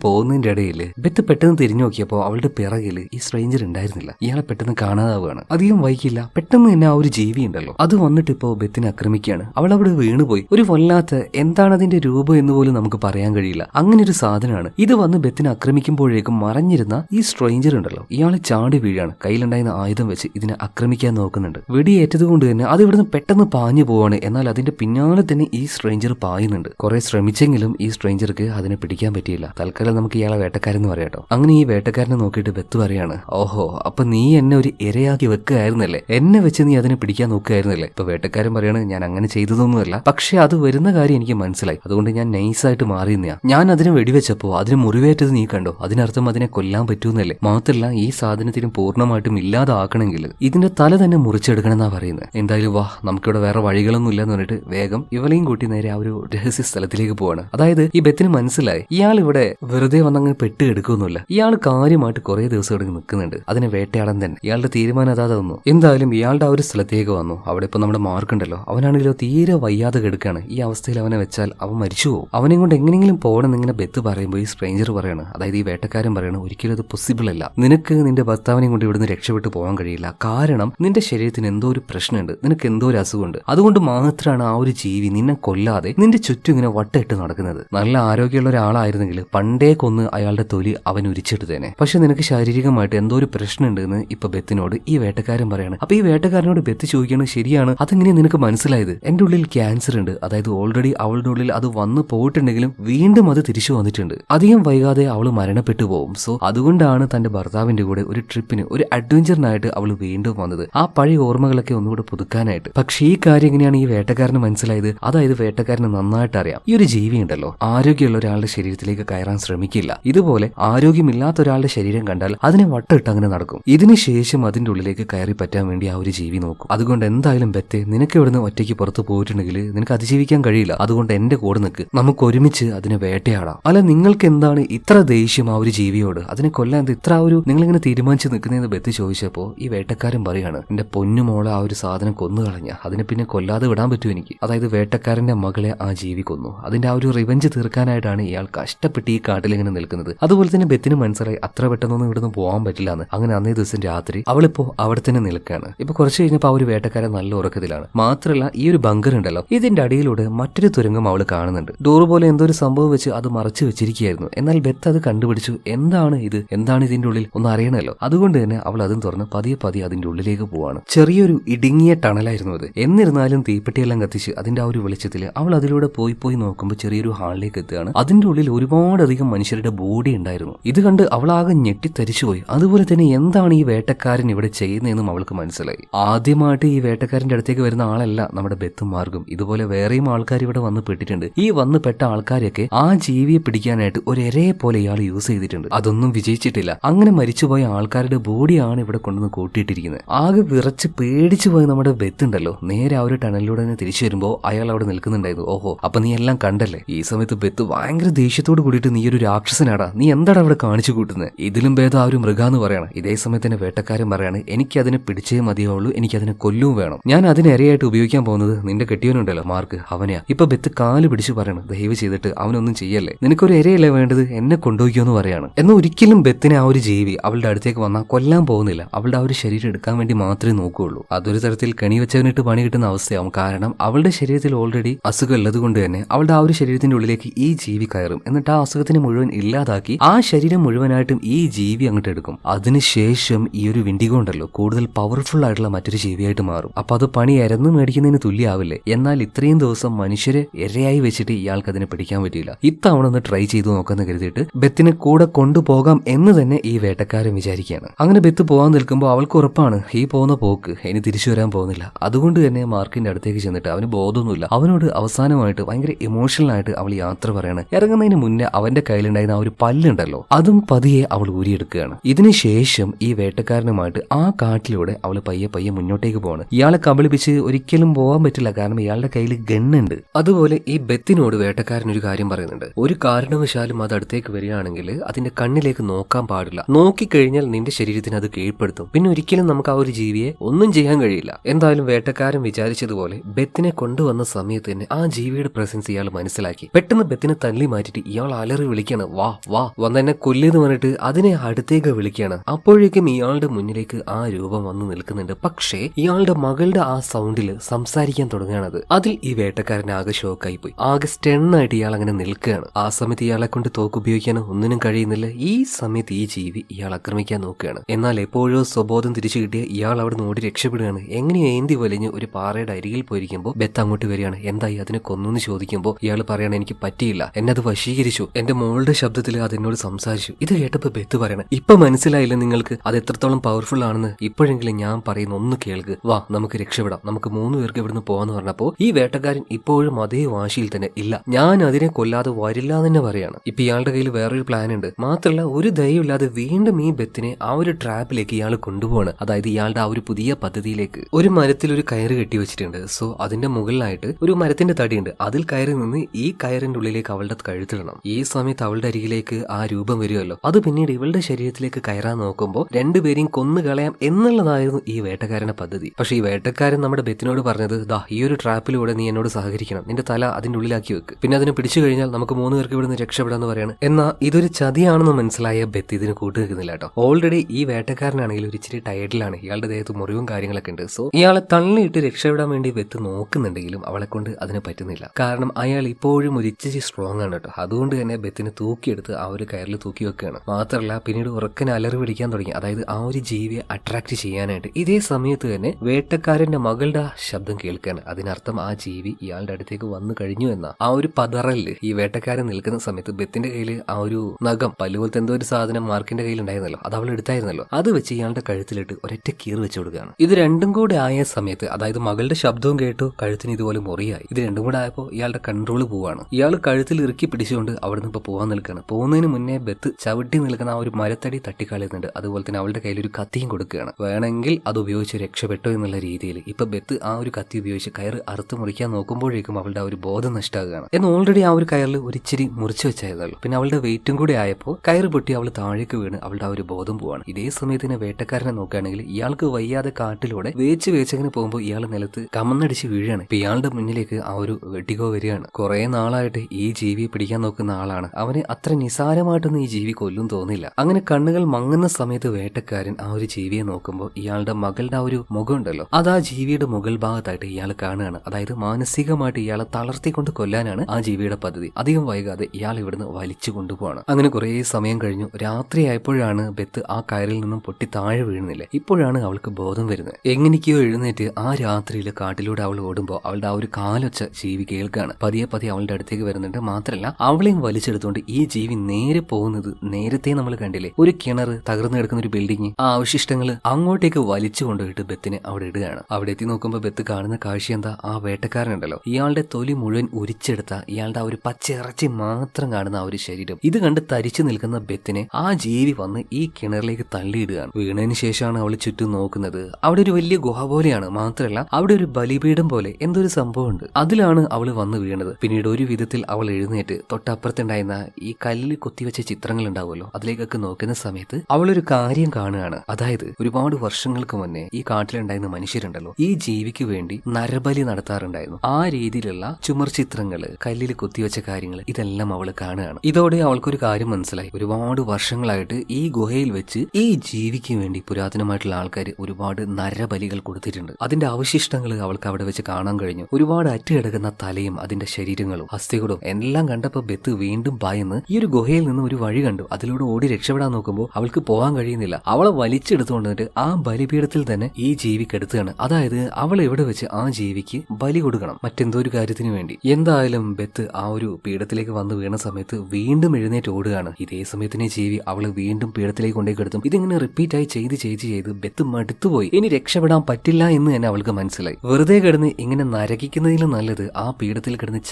പോകുന്നതിന്റെ ഇടയിൽ ബെത്ത് പെട്ടെന്ന് തിരിഞ്ഞു നോക്കിയപ്പോൾ അവളുടെ പിറകിൽ ഈ സ്ട്രേഞ്ചർ ഉണ്ടായിരുന്നില്ല. ഇയാളെ പെട്ടെന്ന് കാണാതാവുകയാണ് അധികം വൈകില്ല. പെട്ടെന്ന് തന്നെ ആ ഒരു ജീവി ഉണ്ടല്ലോ. അത് വന്നിട്ട് ഇപ്പോൾ ബെത്തിനെ ആക്രമിക്കുകയാണ്. അവൾ അവിടെ വീണുപോയി ഒരു വല്ലാത്ത എന്താണ് അതിന്റെ രൂപം എന്ന് പോലും നമുക്ക് പറയാൻ കഴിയില്ല. അങ്ങനെ ഒരു സാധനമാണ്. ഇത് വന്ന് ബെത്തിനെ ആക്രമിക്കുമ്പോഴേക്കും മറഞ്ഞിരുന്ന ഈ സ്ട്രേഞ്ചർ ഉണ്ടല്ലോ. ഇയാളെ ചാടി വീഴാണ്. കയ്യിലുണ്ടായിരുന്ന ആയുധം വെച്ച് ഇതിനെ ആക്രമിക്കാൻ നോക്കുന്നുണ്ട്. വെടിയേറ്റത് കൊണ്ട് തന്നെ അത് ഇവിടുന്ന് പെട്ടെന്ന് പാഞ്ഞു പോവാണ്. എന്നാൽ അതിന്റെ പിന്നാലെ തന്നെ ഈ സ്ട്രേഞ്ചർ പായുന്നുണ്ട്. കുറെ ശ്രമിച്ചെങ്കിലും ഈ സ്ട്രേഞ്ചർക്ക് അതിനെ പിടിക്കാൻ പറ്റിയില്ല. തൽക്കാലം നമുക്ക് ഇയാളെ വേട്ടക്കാരെന്ന് പറയാട്ടോ അങ്ങനെ ഈ വേട്ടക്കാരനെ നോക്കിയിട്ട് ബെത്ത് പറയാണ് ഓഹോ അപ്പൊ നീ എന്നെ ഒരു ഇരയാക്കി വെക്കുകയായിരുന്നല്ലേ? എന്നെ വെച്ച് നീ അതിനെ പിടിക്കാൻ നോക്കുകയായിരുന്നല്ലേ? ഇപ്പൊ വേട്ടക്കാരൻ പറയാണ് ഞാൻ അങ്ങനെ ചെയ്തതൊന്നുമല്ല. പക്ഷെ അത് വരുന്ന കാര്യം എനിക്ക് മനസ്സിലായി. അതുകൊണ്ട് ഞാൻ നൈസായിട്ട് മാറിയെന്നാ ഞാൻ അതിനെ വെടിവെച്ചപ്പോ അതിന് മുറിവേറ്റത് നീ കണ്ടോ? അതിനർത്ഥം അതിനെ കൊല്ലാൻ പറ്റൂന്നല്ലേ? മാത്രല്ല ഈ സാധനത്തിന് പൂർണമായിട്ടും ഇല്ലാതാക്കണമെങ്കിൽ ഇതിന്റെ തല തന്നെ മുറിച്ചെടുക്കണമെന്നാ പറയുന്നത് എന്തായാലും വാ നമുക്കിവിടെ വേറെ വഴികളൊന്നും ഇല്ലെന്ന് പറഞ്ഞിട്ട് വേഗം ഇവളെയും കൂട്ടി നേരെ ആ ഒരു രഹസ്യ സ്ഥലത്തിലേക്ക് പോവാണ്. അതായത് ഈ ബെത്തിന് മനസ്സിലായി. ഇയാൾ ഇവിടെ വെറുതെ വന്നങ്ങ് പെട്ട് എടുക്കുന്നില്ല ഇയാൾ കാര്യമായിട്ട് കുറെ ദിവസം ഇവിടെ നിൽക്കുന്നുണ്ട്. അതിന് വേട്ടയാടാൻ തന്നെ. ഇയാളുടെ തീരുമാനം അതാ തന്നു എന്തായാലും ഇയാളുടെ ആ ഒരു സ്ഥലത്തേക്ക് വന്നു. അവിടെ ഇപ്പൊ നമ്മുടെ മാർക്ക് ഉണ്ടല്ലോ. അവനാണെങ്കിലോ തീരെ വയ്യാതെ കിടക്കാണ് ഈ അവസ്ഥയിൽ അവനെ വെച്ചാൽ അവൻ മരിച്ചു പോകും. അവനെ കൊണ്ട് എങ്ങനെയെങ്കിലും പോകണം എന്നിങ്ങനെ ബെത്ത് പറയുമ്പോൾ ഈ സ്ട്രേഞ്ചർ പറയാണ്. അതായത് ഈ വേട്ടക്കാരൻ പറയണം ഒരിക്കലും അത് പോസിബിൾ അല്ല. നിനക്ക് നിന്റെ ഭർത്താവിനെയും കൊണ്ട് ഇവിടുന്ന് രക്ഷപ്പെട്ടു പോകാൻ കഴിയില്ല. കാരണം നിന്റെ ശരീരത്തിന് എന്തോ ഒരു പ്രശ്നമുണ്ട്. നിനക്ക് എന്തോ ഒരു അസുഖമുണ്ട്. അതുകൊണ്ട് മാത്രമാണ് ആ ഒരു ജീവി നിന്നെ കൊല്ലാതെ നിന്റെ ചുറ്റും ഇങ്ങനെ വട്ടയിട്ട് നടക്കുന്നത്. നല്ല ആരോഗ്യമുള്ള ഒരാളായിരുന്നെങ്കിൽ പണ്ടേ കൊന്ന് അയാളുടെ തൊലി അവൻ ഉരിച്ചെടുത്തേനെ. പക്ഷെ നിനക്ക് ശാരീരികമായിട്ട് എന്തോ ഒരു പ്രശ്നമുണ്ടെന്ന് ഇപ്പൊ ബെത്തിനോട് ഈ വേട്ടക്കാരൻ പറയാണ്. അപ്പൊ ഈ വേട്ടക്കാരനോട് ബെത്ത് ചോദിക്കുന്നത് ശരിയാണ്? അതെങ്ങനെ നിനക്ക് മനസ്സിലായത്? എന്റെ ഉള്ളിൽ ക്യാൻസർ ഉണ്ട്. അതായത് ഓൾറെഡി അവളുടെ ഉള്ളിൽ അത് വന്നു പോയിട്ടുണ്ടെങ്കിലും വീണ്ടും അത് തിരിച്ചു വന്നിട്ടുണ്ട്. അധികം വൈകാതെ അവൾ മരണപ്പെട്ടു പോകും സോ അതുകൊണ്ടാണ് തന്റെ ഭർത്താവിന്റെ കൂടെ ഒരു ട്രിപ്പിന് ഒരു അഡ്വഞ്ചറിനായിട്ട് അവൾ വീണ്ടും വന്നത്. ആ പഴയ ഓർമ്മകളൊക്കെ ഒന്നുകൂടെ പുതുക്കാനായിട്ട്. പക്ഷേ ഈ കാര്യം എങ്ങനെയാണ് ഈ വേട്ടക്കാരന് മനസ്സിലായത്? അതായത് വേട്ടക്കാരന് നന്നായിട്ട് അറിയാം. ഈ ഒരു ജീവി ഉണ്ടല്ലോ ആരോഗ്യമുള്ള ഒരാളുടെ ശരീരത്തിലേക്ക് കയറാൻ ശ്രമിക്കില്ല. ഇതുപോലെ ആരോഗ്യമില്ലാത്ത ഒരാളുടെ ശരീരം കണ്ടാൽ അതിനെ വട്ടിട്ട് അങ്ങനെ നടക്കും. ഇതിനുശേഷം അതിന്റെ ഉള്ളിലേക്ക് കയറി പറ്റാൻ വേണ്ടി ആ ഒരു ജീവി നോക്കും. അതുകൊണ്ട് എന്തായാലും ബെത്തെ നിനക്ക് ഇവിടുന്ന് ഒറ്റയ്ക്ക് പുറത്ത് പോയിട്ടുണ്ടെങ്കിൽ നിനക്ക് അതിജീവിക്കാൻ കഴിയില്ല. അതുകൊണ്ട് എന്റെ കൂടെ നിൽക്ക്. നമുക്ക് ഒരുമിച്ച് അതിനെ വേട്ടയാടാം. അല്ല നിങ്ങൾക്ക് എന്താണ് ഇത്ര ദേഷ്യം ആ ഒരു ജീവിയോട്? അതിനെ കൊല്ലാൻ ഇത്ര ആ ഒരു നിങ്ങളിങ്ങനെ തീരുമാനിച്ച് നിൽക്കുന്നതെന്ന് ബെത്തി ചോദിച്ചപ്പോ ഈ വേട്ടക്കാരൻ പറയാണ് എന്റെ പൊന്നുമോളെ ആ ഒരു സാധനം കൊന്നു കളഞ്ഞ അതിനെ പിന്നെ കൊല്ലാതെ വിടാൻ പറ്റും എനിക്ക്? അതായത് വേട്ടക്കാരന്റെ മകളെ ആ ജീവി കൊന്നു. അതിന്റെ ആ ഒരു റിവഞ്ച് തീർക്കാനായിട്ടാണ് ഇയാൾ കഷ്ടപ്പെട്ട് ഈ കാട്ടിൽ ഇങ്ങനെ നിൽക്കുന്നത്. അതുപോലെ തന്നെ ബെത്തിന് മനസ്സിലായി അത്ര പെട്ടെന്നൊന്നും ഇവിടുന്ന് പോകാൻ പറ്റില്ല എന്ന്. അങ്ങനെ അന്നേ ദിവസം രാത്രി അവളിപ്പോ അവിടെ തന്നെ നിൽക്കുകയാണ്. ഇപ്പൊ കുറച്ച് കഴിഞ്ഞപ്പോൾ ആ ഒരു വേട്ടക്കാരൻ നല്ല ഉറക്കത്തിലാണ്. മാത്രമല്ല ഈ ഒരു ബങ്കർ ഉണ്ടല്ലോ ഇതിന്റെ അടിയിലൂടെ മറ്റൊരു തുരങ്കം അവൾ കാണുന്നുണ്ട്. ഡോർ പോലെ എന്തോ ഒരു സംഭവം വെച്ച് അത് മറച്ചു വെച്ചിരിക്കുകയായിരുന്നു. എന്നാൽ ബെത്ത് അത് കണ്ടുപിടിച്ചു എന്താണ് ഇത്? എന്താണ് ഇതിന്റെ ഉള്ളിൽ? ഒന്ന് അറിയണമല്ലോ. അതുകൊണ്ട് തന്നെ അവൾ അതും തുറന്ന് പതിയെ പതിയെ അതിന്റെ ഉള്ളിലേക്ക് പോവാണ്. ചെറിയൊരു ഇടുങ്ങിയ ടണലായിരുന്നു അത്. എന്നിരുന്നാലും തീപ്പെട്ടിയെല്ലാം കത്തിച്ച് അതിന്റെ ആ ഒരു വെളിച്ചത്തിൽ അവൾ അതിലൂടെ പോയി പോയി നോക്കുമ്പോൾ ചെറിയൊരു ഹാളിലേക്ക് എത്തുകയാണ്. അതിന്റെ ഉള്ളിൽ ഒരുപാടധികം മനുഷ്യരുടെ ബോഡി ഉണ്ടായിരുന്നു. ഇത് കണ്ട് അവളാകെ ഞെട്ടിത്തരിച്ചുപോയി അതുപോലെ തന്നെ എന്താണ് ഈ വേട്ടക്കാരൻ ഇവിടെ ചെയ്യുന്നതെന്നും അവൾക്ക് മനസ്സിലായി. ആദ്യമായിട്ട് ഈ വേട്ടക്കാരന്റെ അടുത്തേക്ക് വരുന്ന ആളല്ല നമ്മുടെ ബെത്തും മാർഗം. ഇതുപോലെ വേറെയും ആൾക്കാർ ഇവിടെ വന്ന് പെട്ടിട്ടുണ്ട്. ഈ വന്ന് പെട്ട ആൾക്കാരെയൊക്കെ ആ ജീവിയെ പിടിക്കാനായിട്ട് ഒരു പോലെ ഇയാൾ യൂസ് ചെയ്തിട്ടുണ്ട്. അതൊന്നും വിജയിച്ചിട്ടില്ല. അങ്ങനെ മരിച്ചുപോയ ആൾക്കാരുടെ ബോഡിയാണ് ഇവിടെ കൊണ്ടുവന്ന് കൂട്ടിയിട്ടിരിക്കുന്നത്. ആകെ വിറച്ച് പേടിച്ചു പോയ നമ്മുടെ ബെത്ത് ഉണ്ടല്ലോ. നേരെ ആ ഒരു ടണലിലൂടെ തന്നെ തിരിച്ചു വരുമ്പോൾ അയാൾ അവിടെ നിൽക്കുന്നുണ്ടായിരുന്നു. ഓഹോ അപ്പൊ നീ എല്ലാം കണ്ടല്ലേ? സമയത്ത് ബെത്ത് ഭയങ്കര ദേഷ്യത്തോട് കൂടിയിട്ട് നീ ഒരു രാക്ഷസനാടാ. നീ എന്താടാ അവിടെ കാണിച്ചു കൂട്ടുന്നത് ഇതിലും ഭേദം ആ ഒരു മൃഗാന്ന് പറയണം. ഇതേ സമയത്ത് തന്നെ വേട്ടക്കാരൻ പറയാണ് എനിക്ക് അതിനെ പിടിച്ചേ മതിയാവുള്ളൂ എനിക്ക് അതിനെ കൊല്ലും വേണം. ഞാൻ അതിനെ ഇരയായിട്ട് ഉപയോഗിക്കാൻ പോകുന്നത് നിന്റെ കെട്ടിയവനുണ്ടല്ലോ മാർക്ക് അവനെയാ. ഇപ്പൊ ബെത്ത് കാൽ പിടിച്ചു പറയണം ദയവ് ചെയ്തിട്ട് അവനൊന്നും ചെയ്യല്ലേ? നിനക്കൊരു ഇരയല്ലേ വേണ്ടത്? എന്നെ കൊണ്ടുപോയിക്കോന്ന് പറയാണ്. എന്നാൽ ഒരിക്കലും ബെത്തിനെ ആ ഒരു ജീവി അവളുടെ അടുത്തേക്ക് വന്നാൽ കൊല്ലാൻ പോകുന്നില്ല. അവളുടെ ആ ഒരു ശരീരം എടുക്കാൻ വേണ്ടി മാത്രമേ നോക്കുകയുള്ളൂ. അതൊരു തരത്തിൽ കെണി വെച്ചവനിട്ട് പണി കിട്ടുന്ന അവസ്ഥയാവും. കാരണം അവളുടെ ശരീരത്തിൽ ഓൾറെഡി അസുഖം ഉള്ളത് കൊണ്ട് തന്നെ അവളുടെ ആ ഒരു ശരീരത്തിന്റെ ഉള്ളിലേക്ക് ഈ ജീവി കയറും. എന്നിട്ട് ആ അസുഖത്തിന് മുഴുവൻ ഇല്ലാതാക്കി ആ ശരീരം മുഴുവനായിട്ടും ഈ ജീവി അങ്ങോട്ട് എടുക്കും. അതിനുശേഷം ഈ ഒരു വിൻഡിഗോ ഉണ്ടല്ലോ കൂടുതൽ പവർഫുൾ ആയിട്ടുള്ള മറ്റൊരു ജീവിയായിട്ട് മാറും. അപ്പൊ അത് പണി ഇരന്ന് മേടിക്കുന്നതിന് തുല്യാവില്ലേ? എന്നാൽ ഇത്രയും ദിവസം മനുഷ്യരെ ഇരയായി വെച്ചിട്ട് ഇയാൾക്ക് അതിനെ പിടിക്കാൻ പറ്റിയില്ല. ഇത്തവണ ഒന്ന് ട്രൈ ചെയ്തു നോക്കാന്ന് കരുതിയിട്ട് ബെത്തിനെ കൂടെ കൊണ്ടുപോകാം എന്ന് തന്നെ ഈ വേട്ടക്കാരൻ വിചാരിക്കുകയാണ്. അങ്ങനെ ബെത്ത് പോകാൻ നിൽക്കുമ്പോൾ അവൾക്ക് ഉറപ്പാണ് ഈ പോകുന്ന പോക്ക് ഇനി തിരിച്ചു വരാൻ പോകുന്നില്ല. അതുകൊണ്ട് തന്നെ മാർക്കിന്റെ അടുത്തേക്ക് ചെന്നിട്ട് അവന് ബോധമൊന്നുമില്ല. അവനോട് അവസാനമായിട്ട് ഭയങ്കര ഇമോഷണൽ ആയിട്ട് അവൾ യാത്ര പറയാണ്. ഇറങ്ങുന്നതിന് മുന്നേ അവന്റെ കയ്യിലുണ്ടായിരുന്ന ആ ഒരു പല്ലുണ്ടല്ലോ അതും പതിയെ അവൾ ഊരിയെടുക്കുകയാണ്. ഇതിനുശേഷം ഈ വേട്ടക്കാരനുമായിട്ട് ആ കാട്ടിലൂടെ അവൾ പയ്യെ പയ്യെ മുന്നോട്ടേക്ക് പോവാണ്. ഇയാളെ കബളിപ്പിച്ച് ഒരിക്കലും പോകാൻ പറ്റില്ല കാരണം ഇയാളുടെ കയ്യിൽ ഗണ്ണുണ്ട്. അതുപോലെ ഈ ബെത്തിനോട് വേട്ടക്കാരൻ ഒരു കാര്യം പറയുന്നുണ്ട്. ഒരു കാരണവശാലും അത് അടുത്തേക്ക് വരിക വരികയാണെങ്കിൽ അതിന്റെ കണ്ണിലേക്ക് നോക്കാൻ പാടില്ല. നോക്കിക്കഴിഞ്ഞാൽ നിന്റെ ശരീരത്തിന് അത് കീഴ്പ്പെടുത്തും. പിന്നെ ഒരിക്കലും നമുക്ക് ആ ഒരു ജീവിയെ ഒന്നും ചെയ്യാൻ കഴിയില്ല. എന്തായാലും വേട്ടക്കാരൻ വിചാരിച്ചതുപോലെ ബെത്തിനെ കൊണ്ടുവന്ന സമയത്ത് തന്നെ ആ ജീവിയുടെ പ്രസൻസ് ഇയാൾ മനസ്സിലാക്കി. പെട്ടെന്ന് ബെത്തിനെ തല്ലി മാറ്റിയിട്ട് ഇയാൾ അലറി വിളിക്കാണ്. വാ വാ. വന്നെന്നെ കൊല്ലിയെന്ന് പറഞ്ഞിട്ട് അതിനെ അടുത്തേക്ക് വിളിക്കുകയാണ് അപ്പോഴേക്കും ഇയാളുടെ മുന്നിലേക്ക് ആ രൂപം വന്നു നിൽക്കുന്നുണ്ട്. പക്ഷേ ഇയാളുടെ മകളുടെ ആ സൗണ്ടിൽ സംസാരിക്കാൻ തുടങ്ങുകയാണത് അതിൽ ഈ വേട്ടക്കാരൻ ആകെ ഷോക്കായി പോയി ആകെ സ്റ്റെണ്ണായിട്ട് ഇയാൾ അങ്ങനെ നിൽക്കുകയാണ്. ആ സമയത്ത് ഇയാളെ കൊണ്ട് തോക്ക് ഉപയോഗിക്കാനോ ഒന്നിനും കഴിയുന്നില്ല. ഈ സമയത്ത് ഈ ജീവി ഇയാൾ ആക്രമിക്കാൻ നോക്കുകയാണ്. എന്നാൽ എപ്പോഴോ സ്വബോധം തിരിച്ചു കിട്ടിയ ഇയാൾ അവിടെ നിന്ന് ഓടി രക്ഷപ്പെടുകയാണ്. എങ്ങനെ ഏന്തി വലിഞ്ഞ് ഒരു പാറയുടെ അരികിൽ പോയിരിക്കുമ്പോൾ ബെത്ത് അങ്ങോട്ട് വരികയാണ്. എന്തായി അതിനെ കൊന്നു ചോദിക്കുമ്പോൾ ഇയാൾ പറയണ എനിക്ക് പറ്റിയില്ല. എന്നെ അത് വശീകരിച്ചു. എന്റെ മോളുടെ ശബ്ദത്തിൽ അതെന്നോട് സംസാരിച്ചു. ഇത് കേട്ടപ്പോ ബെത്ത് പറയണം ഇപ്പൊ മനസ്സിലായില്ല നിങ്ങൾക്ക്? അത് എത്രത്തോളം പവർഫുൾ ആണെന്ന്? ഇപ്പോഴെങ്കിലും ഞാൻ പറയുന്ന ഒന്ന് കേൾക്ക്. വാ നമുക്ക് രക്ഷപ്പെടാം. നമുക്ക് മൂന്ന് പേർക്ക് ഇവിടുന്ന് പോവാന്ന് പറഞ്ഞപ്പോ ഈ വേട്ടക്കാരൻ ഇപ്പോഴും അതേ വാശിയിൽ തന്നെ ഇല്ല. ഞാൻ അതിനെ കൊല്ലാതെ വരില്ല തന്നെ പറയാണ്. ഇപ്പൊ ഇയാളുടെ കയ്യിൽ വേറൊരു പ്ലാൻ ഉണ്ട്. മാത്രമല്ല ഒരു ദയവില്ലാതെ വീണ്ടും ഈ ബെത്തിനെ ആ ഒരു ട്രാപ്പിലേക്ക് ഇയാൾ കൊണ്ടുപോവാണ്. അതായത് ഇയാളുടെ ആ ഒരു പുതിയ പദ്ധതിയിലേക്ക്. ഒരു മരത്തിൽ ഒരു കയറ് കെട്ടി വെച്ചിട്ടുണ്ട്. സോ അതിന്റെ മുകളിലായിട്ട് ഒരു മരത്തിന്റെ തടിയുണ്ട്. അതിൽ കയറി നിന്ന് ഈ കയറിന്റെ ഉള്ളിലേക്ക് അവളുടെ കഴുത്തിടണം. ഈ സമയത്ത് അവളുടെ അരികിലേക്ക് ആ രൂപം വരുമല്ലോ. അത് പിന്നീട് ഇവളുടെ ശരീരത്തിലേക്ക് കയറാൻ നോക്കുമ്പോൾ രണ്ടുപേരെയും കൊന്നു കളയാം എന്നുള്ളതായിരുന്നു ഈ വേട്ടക്കാരന്റെ പദ്ധതി. പക്ഷെ ഈ വേട്ടക്കാരൻ നമ്മുടെ ബെത്തിനോട് പറഞ്ഞത് ദാ ഈ ഒരു ട്രാപ്പിലൂടെ നീ എന്നോട് സഹകരിക്കണം. നിന്റെ തല അതിന്റെ ഉള്ളിലാക്കി വെക്ക്. പിന്നെ അതിനെ പിടിച്ചു കഴിഞ്ഞാൽ നമുക്ക് മൂന്ന് പേർക്ക് ഇവിടുന്ന് രക്ഷപ്പെടാന്ന് പറയാണ്. എന്നാൽ ഇതൊരു ചതിയാണെന്ന് മനസ്സിലായ ബെത്തി ഇതിന് കൂട്ടു വെക്കുന്നില്ല കേട്ടോ. ഓൾറെഡി ഈ വേട്ടക്കാരനാണെങ്കിൽ ഒരു ഇച്ചിരി ടയർഡിലാണ് ഇയാളുടെ ദേഹത്ത് മുറിവും കാര്യങ്ങളൊക്കെ ഉണ്ട്. സോ ഇയാളെ തള്ളിയിട്ട് രക്ഷപ്പെടാൻ വേണ്ടി ബെത്ത് നോക്കുന്നുണ്ടെങ്കിലും അവളെ കൊണ്ട് അതിന് പറ്റുന്നില്ല. കാരണം അയാൾ ഇപ്പോഴും ഒരു ഇച്ചിരി സ്ട്രോങ് ആണ് കേട്ടോ. അതുകൊണ്ട് തന്നെ ബെത്തിനെ തൂക്കിയെടുത്ത് ആ ഒരു കയറിൽ തൂക്കി വെക്കുകയാണ്. മാത്രമല്ല പിന്നീട് ഉറക്കനെ അലറി പിടിക്കാൻ തുടങ്ങി. അതായത് ആ ഒരു ജീവിയെ അട്രാക്ട് ചെയ്യാനായിട്ട്. ഇതേ സമയത്ത് തന്നെ വേട്ടക്കാരന്റെ മകളുടെ ശബ്ദം കേൾക്കാണ്. അതിനർത്ഥം ആ ജീവി ഇയാളുടെ അടുത്തേക്ക് വന്നു കഴിഞ്ഞു എന്ന. ആ ഒരു പതറൽ ഈ വേട്ടക്കാരൻ നിൽക്കുന്ന സമയത്ത് ബെത്തിന്റെ കയ്യിൽ ആ ഒരു നഖം പല്ലുപോലത്തെ എന്തോ ഒരു സാധനം മാർക്കിന്റെ കയ്യിൽ ഉണ്ടായിരുന്നല്ലോ അത് അവൾ എടുത്തായിരുന്നല്ലോ. അത് വെച്ച് ഇയാളുടെ കഴുത്തിലിട്ട് ഒരൊറ്റ കീർ വെച്ച് കൊടുക്കുകയാണ്. ഇത് രണ്ടും കൂടെ ആയ സമയത്ത് അതായത് മകളുടെ ശബ്ദവും കേട്ടു കഴുത്തിന് ഇതുപോലെ മുറിയായി. ഇത് രണ്ടും കൂടെ ആയപ്പോൾ ഇയാളുടെ കൺട്രോൾ പോവാണ്. ഇയാൾ കഴുത്തിൽ ഇറുക്കി പിടിച്ചുകൊണ്ട് അവിടുന്ന് ഇപ്പൊ പോവാൻ നിൽക്കുകയാണ്. പോകുന്നതിന് മുന്നേ ബെത്ത് ചവിട്ടി നിൽക്കുന്ന ആ ഒരു മരത്തടി തട്ടിക്കളയുന്നുണ്ട്. അതുപോലെ തന്നെ അവളുടെ കയ്യിൽ ഒരു കത്തിയും കൊടുക്കുകയാണ്. വേണമെങ്കിൽ അത് ഉപയോഗിച്ച് രക്ഷപ്പെട്ടോ എന്നുള്ള രീതിയിൽ. ഇപ്പൊ ബെത്ത് ആ ഒരു കത്തി ഉപയോഗിച്ച് കയർ അറുത്ത് മുറിക്കാൻ നോക്കുമ്പോഴേക്കും അവളുടെ ആ ഒരു ബോധം നഷ്ടമാകുകയാണ് എന്ന് ഓൾറെഡി ആ ഒരു കയറിൽ ഒരു ഇച്ചിരി മുറിച്ചു വെച്ചായിരുന്നല്ലോ പിന്നെ അവളുടെ വെയിറ്റും കൂടി ആയപ്പോൾ കയർ പൊട്ടി അവൾ താഴേക്ക് വീണ് അവളുടെ ആ ഒരു ബോധം പോവാണ്. ഇതേ സമയത്തിന് വേട്ടക്കാരനെ നോക്കുകയാണെങ്കിൽ ഇയാൾക്ക് വയ്യാതെ കാട്ടിലൂടെ വേച്ച് വേച്ചങ്ങനെ പോകുമ്പോൾ ഇയാൾ നിലത്ത് കമന്നടിച്ച് വീഴുകയാണ്. ഇപ്പൊ ഇയാളുടെ മുന്നിലേക്ക് ആ ഒരു വെട്ടികോ വരികയാണ്. കുറെ നാളായിട്ട് ഈ ജീവിയെ പിടിക്കാൻ നോക്കുന്ന ആളാണ്. അവന് അത്ര നിസാരമായിട്ടൊന്നും ഈ ജീവി കൊല്ലും തോന്നില്ല. അങ്ങനെ കണ്ണുകൾ മങ്ങുന്ന സമയത്ത് വേട്ടക്കാരൻ ആ ഒരു ജീവിയെ നോക്കുമ്പോൾ ഇയാളുടെ മകളുടെ ആ ഒരു മുഖം ഉണ്ടല്ലോ. അത് ആ ജീവിയുടെ മുകൾ ഭാഗത്തായിട്ട് ഇയാൾ കാണുകയാണ്. അതായത് മാനസികമായിട്ട് ഇയാളെ തളർത്തിക്കൊണ്ട് കൊല്ലാനാണ് ആ ജീവിയുടെ പദ്ധതി. അധികം വൈകാതെ ഇയാൾ ഇവിടുന്ന് വലിച്ചു കൊണ്ടുപോവാണ്. അങ്ങനെ കുറേ സമയം കഴിഞ്ഞു. രാത്രി ആയപ്പോഴാണ് ബെത്ത് ആ കയറിൽ നിന്നും പൊട്ടി താഴെ വീഴുന്നില്ല? ഇപ്പോഴാണ് അവൾക്ക് ബോധം വരുന്നത്. എങ്ങനെയൊക്കെയോ എഴുന്നേറ്റ് ആ രാത്രിയിൽ കാട്ടിലൂടെ അവൾ ഓടുമ്പോൾ അവളുടെ ആ ഒരു കാലൊച്ച ജീവി കേൾക്കുകയാണ് പതിയെ പതിയെ അവളുടെ അടുത്തേക്ക് വരുന്നുണ്ട്. മാത്രമല്ല അവളെയും വലിച്ചെടുത്തുകൊണ്ട് ഈ ജീവി നേരെ പോകുന്നത് നേരത്തെ നമ്മൾ കണ്ടില്ലേ? ഒരു കിണർ തകർന്നു കിടക്കുന്ന ഒരു ബിൽഡിംഗ് ആ അവശിഷ്ടങ്ങൾ അങ്ങോട്ടേക്ക് വലിച്ചു കൊണ്ടുപോയിട്ട് ബെത്തിന് അവിടെ ഇടുകയാണ്. അവിടെ എത്തി നോക്കുമ്പോൾ ബെത്ത് കാണുന്ന കാഴ്ച എന്താ? ആ വേട്ടക്കാരനുണ്ടല്ലോ. ഇയാളുടെ തൊലി മുഴുവൻ ഉരിച്ചെടുത്ത ഇയാളുടെ ആ ഒരു പച്ച ഇറച്ചി മാത്രം കാണുന്ന ആ ഒരു ശരീരം. ഇത് കണ്ട് തരിച്ചു നിൽക്കുന്ന ബെത്തിനെ ആ ജീവി വന്ന് ഈ കിണറിലേക്ക് തള്ളിയിടുകയാണ്. വീണതിന് ശേഷമാണ് അവൾ ചുറ്റും നോക്കുന്നത്. അവിടെ ഒരു വലിയ ഗുഹ പോലെയാണ്. മാത്രമല്ല അവിടെ ഒരു ബലിപീഠം പോലെ എന്തൊരു സംഭവം ഉണ്ട് അതിലാണ് അവൾ വന്ന് വീണത്. പിന്നീട് ഒരു വിധത്തിൽ അവൾ എഴുന്നേറ്റ് തൊട്ടപ്പുറത്തുണ്ടായിരുന്ന ഈ കല്ലിൽ കൊത്തിവെച്ച ചിത്രങ്ങൾ ഉണ്ടാവുമല്ലോ അതിലേക്കൊക്കെ നോക്കുന്ന സമയത്ത് അവളൊരു കാര്യം കാണുകയാണ്. അതായത് ഒരുപാട് വർഷങ്ങൾക്ക് മുന്നേ ഈ കാട്ടിലുണ്ടായിരുന്ന മനുഷ്യരുണ്ടല്ലോ. ഈ ജീവിക്ക് വേണ്ടി നരബലി നടത്താറുണ്ടായിരുന്നു. ആ രീതിയിലുള്ള ചുമർ ചിത്രങ്ങൾ കല്ലിൽ കൊത്തിവെച്ച കാര്യങ്ങൾ ഇതെല്ലാം അവൾ കാണുകയാണ്. ഇതോടെ അവൾക്കൊരു കാര്യം മനസ്സിലായി. ഒരുപാട് വർഷങ്ങളായിട്ട് ഈ ഗുഹയിൽ വെച്ച് ഈ ജീവിക്ക് വേണ്ടി പുരാതനമായിട്ടുള്ള ആൾക്കാർ ഒരുപാട് നരബലികൾ കൊടുത്തിട്ടുണ്ട്. അതിന്റെ അവശിഷ്ടങ്ങൾ അവൾക്ക് അവിടെ വെച്ച് കാണാൻ കഴിഞ്ഞു. ഒരുപാട് അറ്റുകിടക്കുന്ന തലയും അതിന്റെ ശരീരങ്ങളും അസ്ഥികളും എല്ലാം കണ്ടപ്പോൾ ബെത്ത് വീണ്ടും ഭയന്ന് ഈ ഒരു ഗുഹയിൽ നിന്ന് ഒരു വഴി കണ്ടു. അതിലൂടെ ഓടി രക്ഷപ്പെടാൻ നോക്കുമ്പോൾ അവൾക്ക് പോകാൻ കഴിയുന്നില്ല. അവളെ വലിച്ചെടുത്തുകൊണ്ട് വന്നിട്ട് ആ ബലിപീഠത്തിൽ തന്നെ ഈ ജീവിക്ക് എടുത്തുകയാണ് അതായത് അവൾ എവിടെ വെച്ച് ആ ജീവിക്ക് ബലി കൊടുക്കണം? മറ്റെന്തോ ഒരു കാര്യത്തിന് വേണ്ടി. എന്തായാലും ബെത്ത് ആ ഒരു പീഠത്തിലേക്ക് വന്ന് വീണ സമയത്ത് വീണ്ടും എഴുന്നേറ്റ് ഓടുകയാണ്. ഇതേ സമയത്തിനെ ജീവി അവൾ വീണ്ടും പീഠത്തിലേക്ക് കൊണ്ടേ കെടുത്തും. ഇതിങ്ങനെ റിപ്പീറ്റ് ആയി ചെയ്ത് ചെയ്ത് ചെയ്ത് ബെത്ത് മടുത്തുപോയി. ഇനി രക്ഷപ്പെടാൻ പറ്റില്ല എന്ന് തന്നെ അവൾക്ക് മനസ്സിലായി. വെറുതെ കിടന്ന് ഇങ്ങനെ നരകിക്കുന്നതിലും നല്ലത് ആ പീഠത്തിൽ കിടന്ന്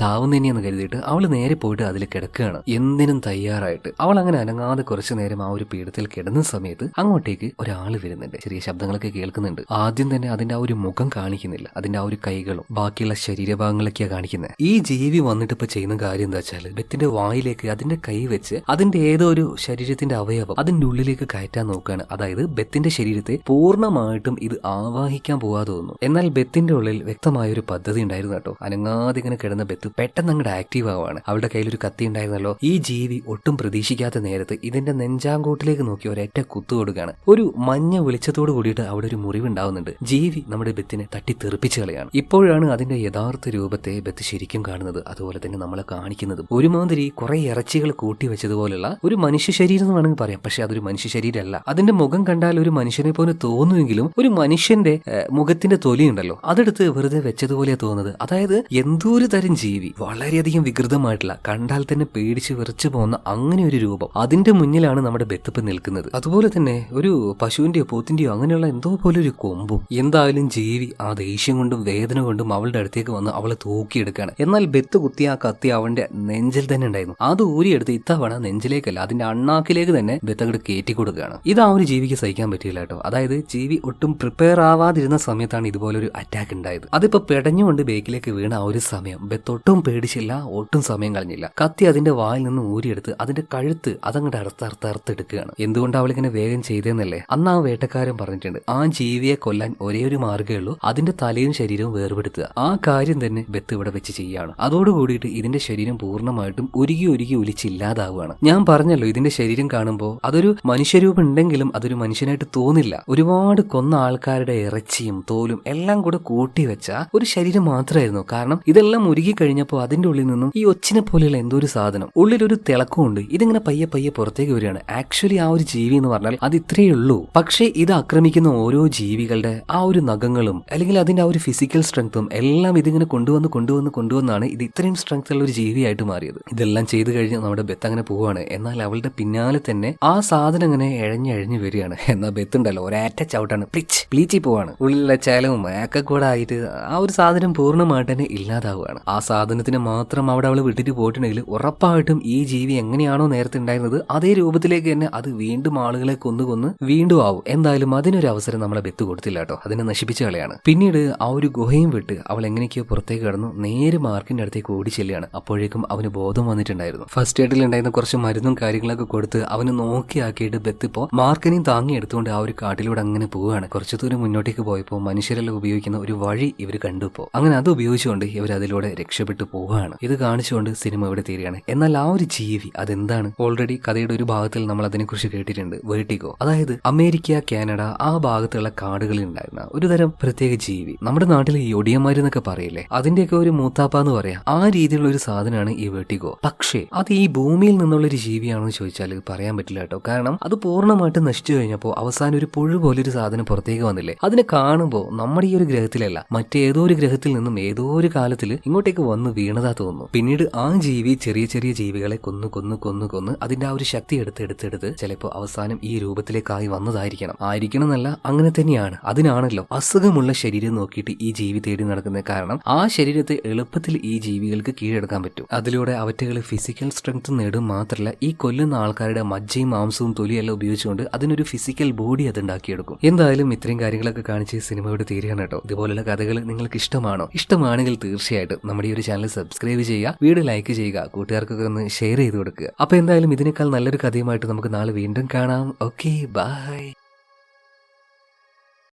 ചാവുന്നതന്നെയെന്ന് കരുതിയിട്ട് അവൾ നേരെ പോയിട്ട് അതിൽ കിടക്കുകയാണ്. എന്തിനും തയ്യാറായിട്ട്. അവൾ അങ്ങനെ അനങ്ങാതെ കുറച്ചു നേരം ആ ഒരു പീഠത്തിൽ കിടന്ന സമയത്ത് അങ്ങോട്ടേക്ക് ഒരാൾ വരുന്നുണ്ട്. ചെറിയ ശബ്ദങ്ങളൊക്കെ കേൾക്കുന്നുണ്ട്. ആദ്യം തന്നെ അതിന്റെ ആ ഒരു മുഖം കാണിക്കുന്നില്ല. അതിന്റെ ആ ഒരു കൈകളും ബാക്കിയുള്ള ശരീരഭാഗങ്ങളൊക്കെയാണ് കാണിക്കുന്നത് ഈ ജീവി വന്നിട്ട് ഇപ്പൊ ചെയ്യുന്ന കാര്യം എന്താ വെച്ചാൽ ബെത്തിന്റെ വായിലേക്ക് അതിന്റെ കൈ വെച്ച് അതിന്റെ ഏതോ ഒരു ശരീരത്തിന്റെ അവയവം അതിന്റെ ഉള്ളിലേക്ക് കയറ്റാൻ നോക്കുകയാണ്. അതായത് ബെത്തിന്റെ ശരീരത്തെ പൂർണമായിട്ടും ഇത് ആവാഹിക്കാൻ പോവാതെ തോന്നുന്നു. എന്നാൽ ബെത്തിന്റെ ഉള്ളിൽ വ്യക്തമായ ഒരു പദ്ധതി ഉണ്ടായിരുന്നു കേട്ടോ. അനങ്ങാതെ ഇങ്ങനെ കിടന്ന ബെത്ത് പെട്ടെന്ന് അങ്ങോട്ട് ആക്റ്റീവ് ആവുകയാണ് അവളുടെ കയ്യിൽ ഒരു കത്തി ഉണ്ടായിരുന്നല്ലോ. ഈ ജീവി ഒട്ടും പ്രതീക്ഷിക്കാത്ത നേരത്ത് ഇതിന്റെ നെഞ്ചാങ്കോട്ടിലേക്ക് നോക്കി ഒരൊറ്റ കുത്തു കൊടുക്കുകയാണ്. ഒരു മഞ്ഞ വെളിച്ചത്തോട് കൂടിയിട്ട് അവിടെ ഒരു മുറിവ് ഉണ്ടാവുന്നുണ്ട്. ജീവി നമ്മുടെ ബെത്തിനെ തട്ടി തെറിപ്പിച്ച് കളയാണ് ഇപ്പോഴാണ് അതിന്റെ യഥാർത്ഥ രൂപത്തെ ബെത്ത് ശരിക്കും കാണുന്നത്. അതുപോലെ തന്നെ നമ്മളെ കാണിക്കുന്നതും. ഒരുമാതിരി കുറെ ഇറച്ചികൾ കൂട്ടി വെച്ചതുപോലുള്ള ഒരു മനുഷ്യ ശരീരം എന്ന് വേണമെങ്കിൽ പറയാം. പക്ഷെ അതൊരു മനുഷ്യ ശരീരമല്ല. അതിന്റെ മുഖം കണ്ടാൽ ഒരു മനുഷ്യനെ പോലെ തോന്നുമെങ്കിലും ഒരു മനുഷ്യന്റെ മുഖത്തിന്റെ തൊലി ഉണ്ടല്ലോ അതെടുത്ത് വെറുതെ വെച്ചതുപോലെ തോന്നുന്നത്. അതായത് എന്തോ ഒരു തരം ജീവി. വളരെയധികം വികൃതമായിട്ടുള്ള കണ്ടാൽ തന്നെ പേടിച്ച് വിറച്ചു പോകുന്ന അങ്ങനെ ഒരു രൂപം അതിന്റെ മുന്നിലാണ് നമ്മുടെ ബെത്തപ്പ് നിൽക്കുന്നത്. അതുപോലെ തന്നെ ഒരു പശുവിന്റെയോ പോത്തിന്റെയോ അങ്ങനെയുള്ള എന്തോ പോലെ ഒരു കൊമ്പും എന്തായാലും ജീവി ആ ദേഷ്യം കൊണ്ടും വേദന കൊണ്ടും അവളുടെ അടുത്തേക്ക് വന്ന് അവളെ തൂക്കിയെടുക്കുകയാണ്. എന്നാൽ ബെത്ത് കുത്തിയ ആ കത്തി അവന്റെ നെഞ്ചിൽ തന്നെ ഉണ്ടായിരുന്നു. അത് ഊരിയെടുത്ത് ഇത്തവണ നെഞ്ചിലേക്കല്ല അതിന്റെ അണ്ണാക്കിലേക്ക് തന്നെ ബെത്ത് അങ്ങോട്ട് കയറ്റി കൊടുക്കുകയാണ്. ഇത് ആ ഒരു ജീവിക്ക് സഹിക്കാൻ പറ്റിയില്ല കേട്ടോ. അതായത് ജീവി ഒട്ടും പ്രിപ്പയർ ആവാതിരുന്ന സമയത്താണ് ഇതുപോലൊരു അറ്റാക്ക് ഉണ്ടായത്. അതിപ്പോ പെടഞ്ഞുകൊണ്ട് ബേക്കിലേക്ക് വീണ ആ ഒരു സമയം ബെത്ത് ഒട്ടും പേടിച്ചില്ല ഒട്ടും സമയം കളഞ്ഞില്ല. കത്തി അതിന്റെ വായിൽ നിന്ന് ഊരിയെടുത്ത് അതിന്റെ കഴുത്ത് അതങ്ങോട്ട് അറുത്ത് അറുത്ത് എടുക്കുകയാണ്. എന്തുകൊണ്ട് അവളിങ്ങനെ വേഗം ചെയ്തേന്നല്ലേ? അന്ന് ആ വേട്ടക്കാരൻ പറഞ്ഞിട്ടുണ്ട് ആ ജീവിയെ കൊല്ലാൻ ഒരേ ഒരു മാർഗമേ ഉള്ളൂ അതിന്റെ തലയും ശരീരവും വേർപെടുത്തുക. ആ കാര്യം തന്നെ ബെത്ത് ഇവിടെ വെച്ച് ചെയ്യാണ്. അതോടുകൂടിയിട്ട് ഇതിന്റെ ശരീരം പൂർണമായിട്ടും ഉരുകി ഉരുകി ഒലിച്ചില്ലാതാവുകയാണ്. ഞാൻ പറഞ്ഞല്ലോ ഇതിന്റെ ശരീരം കാണുമ്പോൾ അതൊരു മനുഷ്യരൂപം ഉണ്ടെങ്കിലും അതൊരു മനുഷ്യനായിട്ട് തോന്നില്ല. ഒരുപാട് കൊന്ന ആൾക്കാരുടെ ഇറച്ചിയും തോലും എല്ലാം കൂടെ കൂട്ടി വെച്ച ഒരു ശരീരം മാത്രമായിരുന്നു. കാരണം ഇതെല്ലാം ഉരുകി കഴിഞ്ഞപ്പോൾ അതിന്റെ ഉള്ളിൽ നിന്നും ഈ ഒച്ചിനെ പോലെയുള്ള എന്തോ ഒരു സാധനം. ഉള്ളിലൊരു തിളക്കമുണ്ട്. ഇതിങ്ങനെ പയ്യെ പയ്യെ പുറത്തേക്ക് വരികയാണ്. ആക്ച്വലി ആ ഒരു ജീവി എന്ന് പറഞ്ഞാൽ അത് ഇത്രയേ ഉള്ളൂ. പക്ഷേ ഇത് ആക്രമിക്കുന്ന ഓരോ ജീവികളുടെ ആ ഒരു നഖങ്ങളും അല്ലെങ്കിൽ അതിന്റെ ആ ഒരു ഫിസിക്കൽ സ്ട്രെങ്ത്തും എല്ലാം ഇതിങ്ങനെ കൊണ്ടുവന്ന് കൊണ്ടുവന്ന് കൊണ്ടുവന്നാണ് ഇത് ഇത്രയും സ്ട്രെങ്ത് ഉള്ള ഒരു ജീവിയായിട്ട് മാറിയത്. ഇതെല്ലാം ചെയ്തു കഴിഞ്ഞ് നമ്മുടെ ബെത്ത് അങ്ങനെ പോവുകയാണ് എന്നാൽ അവളുടെ പിന്നാലെ തന്നെ ആ സാധനം അങ്ങനെ എഴഞ്ഞ് വരികയാണ്. എന്നാൽ ബെത്ത് ഉണ്ടല്ലോ. ഒരാറ്റ ചവിട്ടാണ്. പ്ലീച്ച് പ്ലീച്ചി പോവാണ്. ഉള്ളിലുള്ള ചലവും ഒക്കെ കൂടെ ആയിട്ട് ആ ഒരു സാധനം പൂർണമായിട്ട് തന്നെ ഇല്ലാതാവുകയാണ്. ആ സാധനത്തിന് മാത്രം അവിടെ അവൾ വിട്ടിട്ട് പോയിട്ടുണ്ടെങ്കിൽ ഉറപ്പായിട്ടും ഈ ജീവി എങ്ങനെയാണോ നേരത്തെ ഉണ്ടായിരുന്നത് അതേ രൂപത്തിലേക്ക് തന്നെ അത് വീണ്ടും ആളുകളെ കൊന്നു കൊന്ന് വീണ്ടും ആവും. എന്തായാലും അതിനൊരു അവസരം നമ്മളെ ബെത്ത് കൊടുത്തില്ല കേട്ടോ. അതിനെ നശിപ്പിച്ച കളയാണ്. പിന്നീട് ആ ഒരു ഗുഹയും വിട്ട് അവൾ എങ്ങനെയൊക്കെയോ പുറത്തേക്ക് കടന്നു നേരെ മാർക്കിന്റെ അടുത്തേക്ക് ഓടി ചെല്ലുകയാണ്. അപ്പോഴേക്കും അവന് ബോധം വന്നിട്ടുണ്ടായിരുന്നു. ഫസ്റ്റ് എയ്ഡിൽ ഉണ്ടായിരുന്ന കുറച്ച് മരുന്നും കാര്യങ്ങളൊക്കെ കൊടുത്ത് അവന് നോക്കിയാക്കിയിട്ട് ബെത്ത് ഇപ്പോ മാർക്കിനെയും താങ്ങി എടുത്തുകൊണ്ട് ആ ഒരു കാട്ടിലൂടെ അങ്ങനെ പോവുകയാണ്. കുറച്ചു ദൂരം മുന്നോട്ടേക്ക് പോയപ്പോൾ മനുഷ്യരെല്ലാം ഉപയോഗിക്കുന്ന ഒരു വഴി ഇവർ കണ്ടുപോ അങ്ങനെ അത് ഉപയോഗിച്ചുകൊണ്ട് ഇവർ അതിലൂടെ രക്ഷപ്പെട്ടു പോവുകയാണ്. ഇത് കാണിച്ചുകൊണ്ട് സിനിമ ഇവിടെ തീരുകയാണ്. എന്നാൽ ആ ഒരു ജീവി അതെന്താണ്? ഓൾറെഡി കഥയുടെ ഒരു ഭാഗത്തിൽ നമ്മൾ അതിനെക്കുറിച്ച് കേട്ടിട്ടുണ്ട്. വേർട്ടിഗോ അതായത് അമേരിക്ക കാനഡ ആ ഭാഗത്തുള്ള കാടുകളിൽ ഉണ്ടായിരുന്ന ഒരു തരം പ്രത്യേക ജീവി. നമ്മുടെ നാട്ടിൽ ഈ ഒടിയന്മാരെന്നൊക്കെ പറയില്ലേ? അതിന്റെയൊക്കെ ഒരു മൂത്താപ്പ എന്ന് പറയാം. ആ രീതിയിലുള്ള ഒരു സാധനമാണ് ഈ വേർട്ടിഗോ പക്ഷേ അത് ഈ ഭൂമിയിൽ നിന്നുള്ള ഒരു ജീവിയാണെന്ന് ചോദിച്ചാൽ പറയാൻ പറ്റില്ല കേട്ടോ. കാരണം അത് പൂർണമായിട്ട് നശിച്ചു കഴിഞ്ഞപ്പോൾ അവസാനം ഒരു പുഴു പോലൊരു സാധനം പുറത്തേക്ക് വന്നില്ലേ? അതിനെ കാണുമ്പോൾ നമ്മുടെ ഈ ഒരു ഗ്രഹത്തിലല്ല മറ്റേതോ ഒരു ഗ്രഹത്തിൽ നിന്നും ഏതോ ഒരു കാലത്തിൽ ഇങ്ങോട്ടേക്ക് വന്ന് വീണതാ തോന്നുന്നു. പിന്നീട് ആ ജീവി ചെറിയ ചെറിയ ജീവികളെ കൊന്നു കൊന്നു കൊന്നു കൊന്നു അതിന്റെ ആ ഒരു ശക്തി എടുത്ത് എടുത്തെടുത്ത് ചിലപ്പോൾ അവസാനം ഈ രൂപത്തിലേക്കായി വന്നതായിരിക്കണം. ആയിരിക്കണം എന്നല്ല അങ്ങനെ തന്നെയാണ്. അതിനാണല്ലോ അസുഖമുള്ള ശരീരം നോക്കിയിട്ട് ഈ ജീവി തേടി നടക്കുന്നത് കാരണം ആ ശരീരത്തെ എളുപ്പത്തിൽ ഈ ജീവികൾക്ക് കീഴടക്കാൻ പറ്റും. അതിലൂടെ അവറ്റകൾ ഫിസിക്കൽ സ്ട്രെങ്ത് നേടും മാത്രമല്ല ഈ കൊല്ലുന്ന ആൾക്കാരുടെ മജ്ജയും മാംസവും തൊലിയെല്ലാം ഉപയോഗിച്ചുകൊണ്ട് അതിനൊരു ഫിസിക്കൽ ബോഡി അത് ഉണ്ടാക്കിയെടുക്കും. എന്തായാലും ഇത്രയും കാര്യങ്ങളൊക്കെ കാണിച്ച് സിനിമയോട് തീരുകയാണ് കേട്ടോ. ഇതുപോലുള്ള കഥകൾ നിങ്ങൾക്ക് ഇഷ്ടമാണോ? ഇഷ്ടമാണെങ്കിൽ തീർച്ചയായിട്ടും നമ്മുടെ ഈ ഒരു ചാനൽ സബ്സ്ക്രൈബ് ചെയ്യുക വീഡിയോ ലൈക്ക് ചെയ്യുക കൂട്ടുകാർക്കൊക്കെ ഒന്ന് ഷെയർ ചെയ്ത് കൊടുക്കുക. അപ്പോൾ എന്തായാലും ഇതിനേക്കാൾ നല്ലൊരു കഥയുമായിട്ട് നമുക്ക് നാളെ വീണ്ടും കാണാം. Okay bye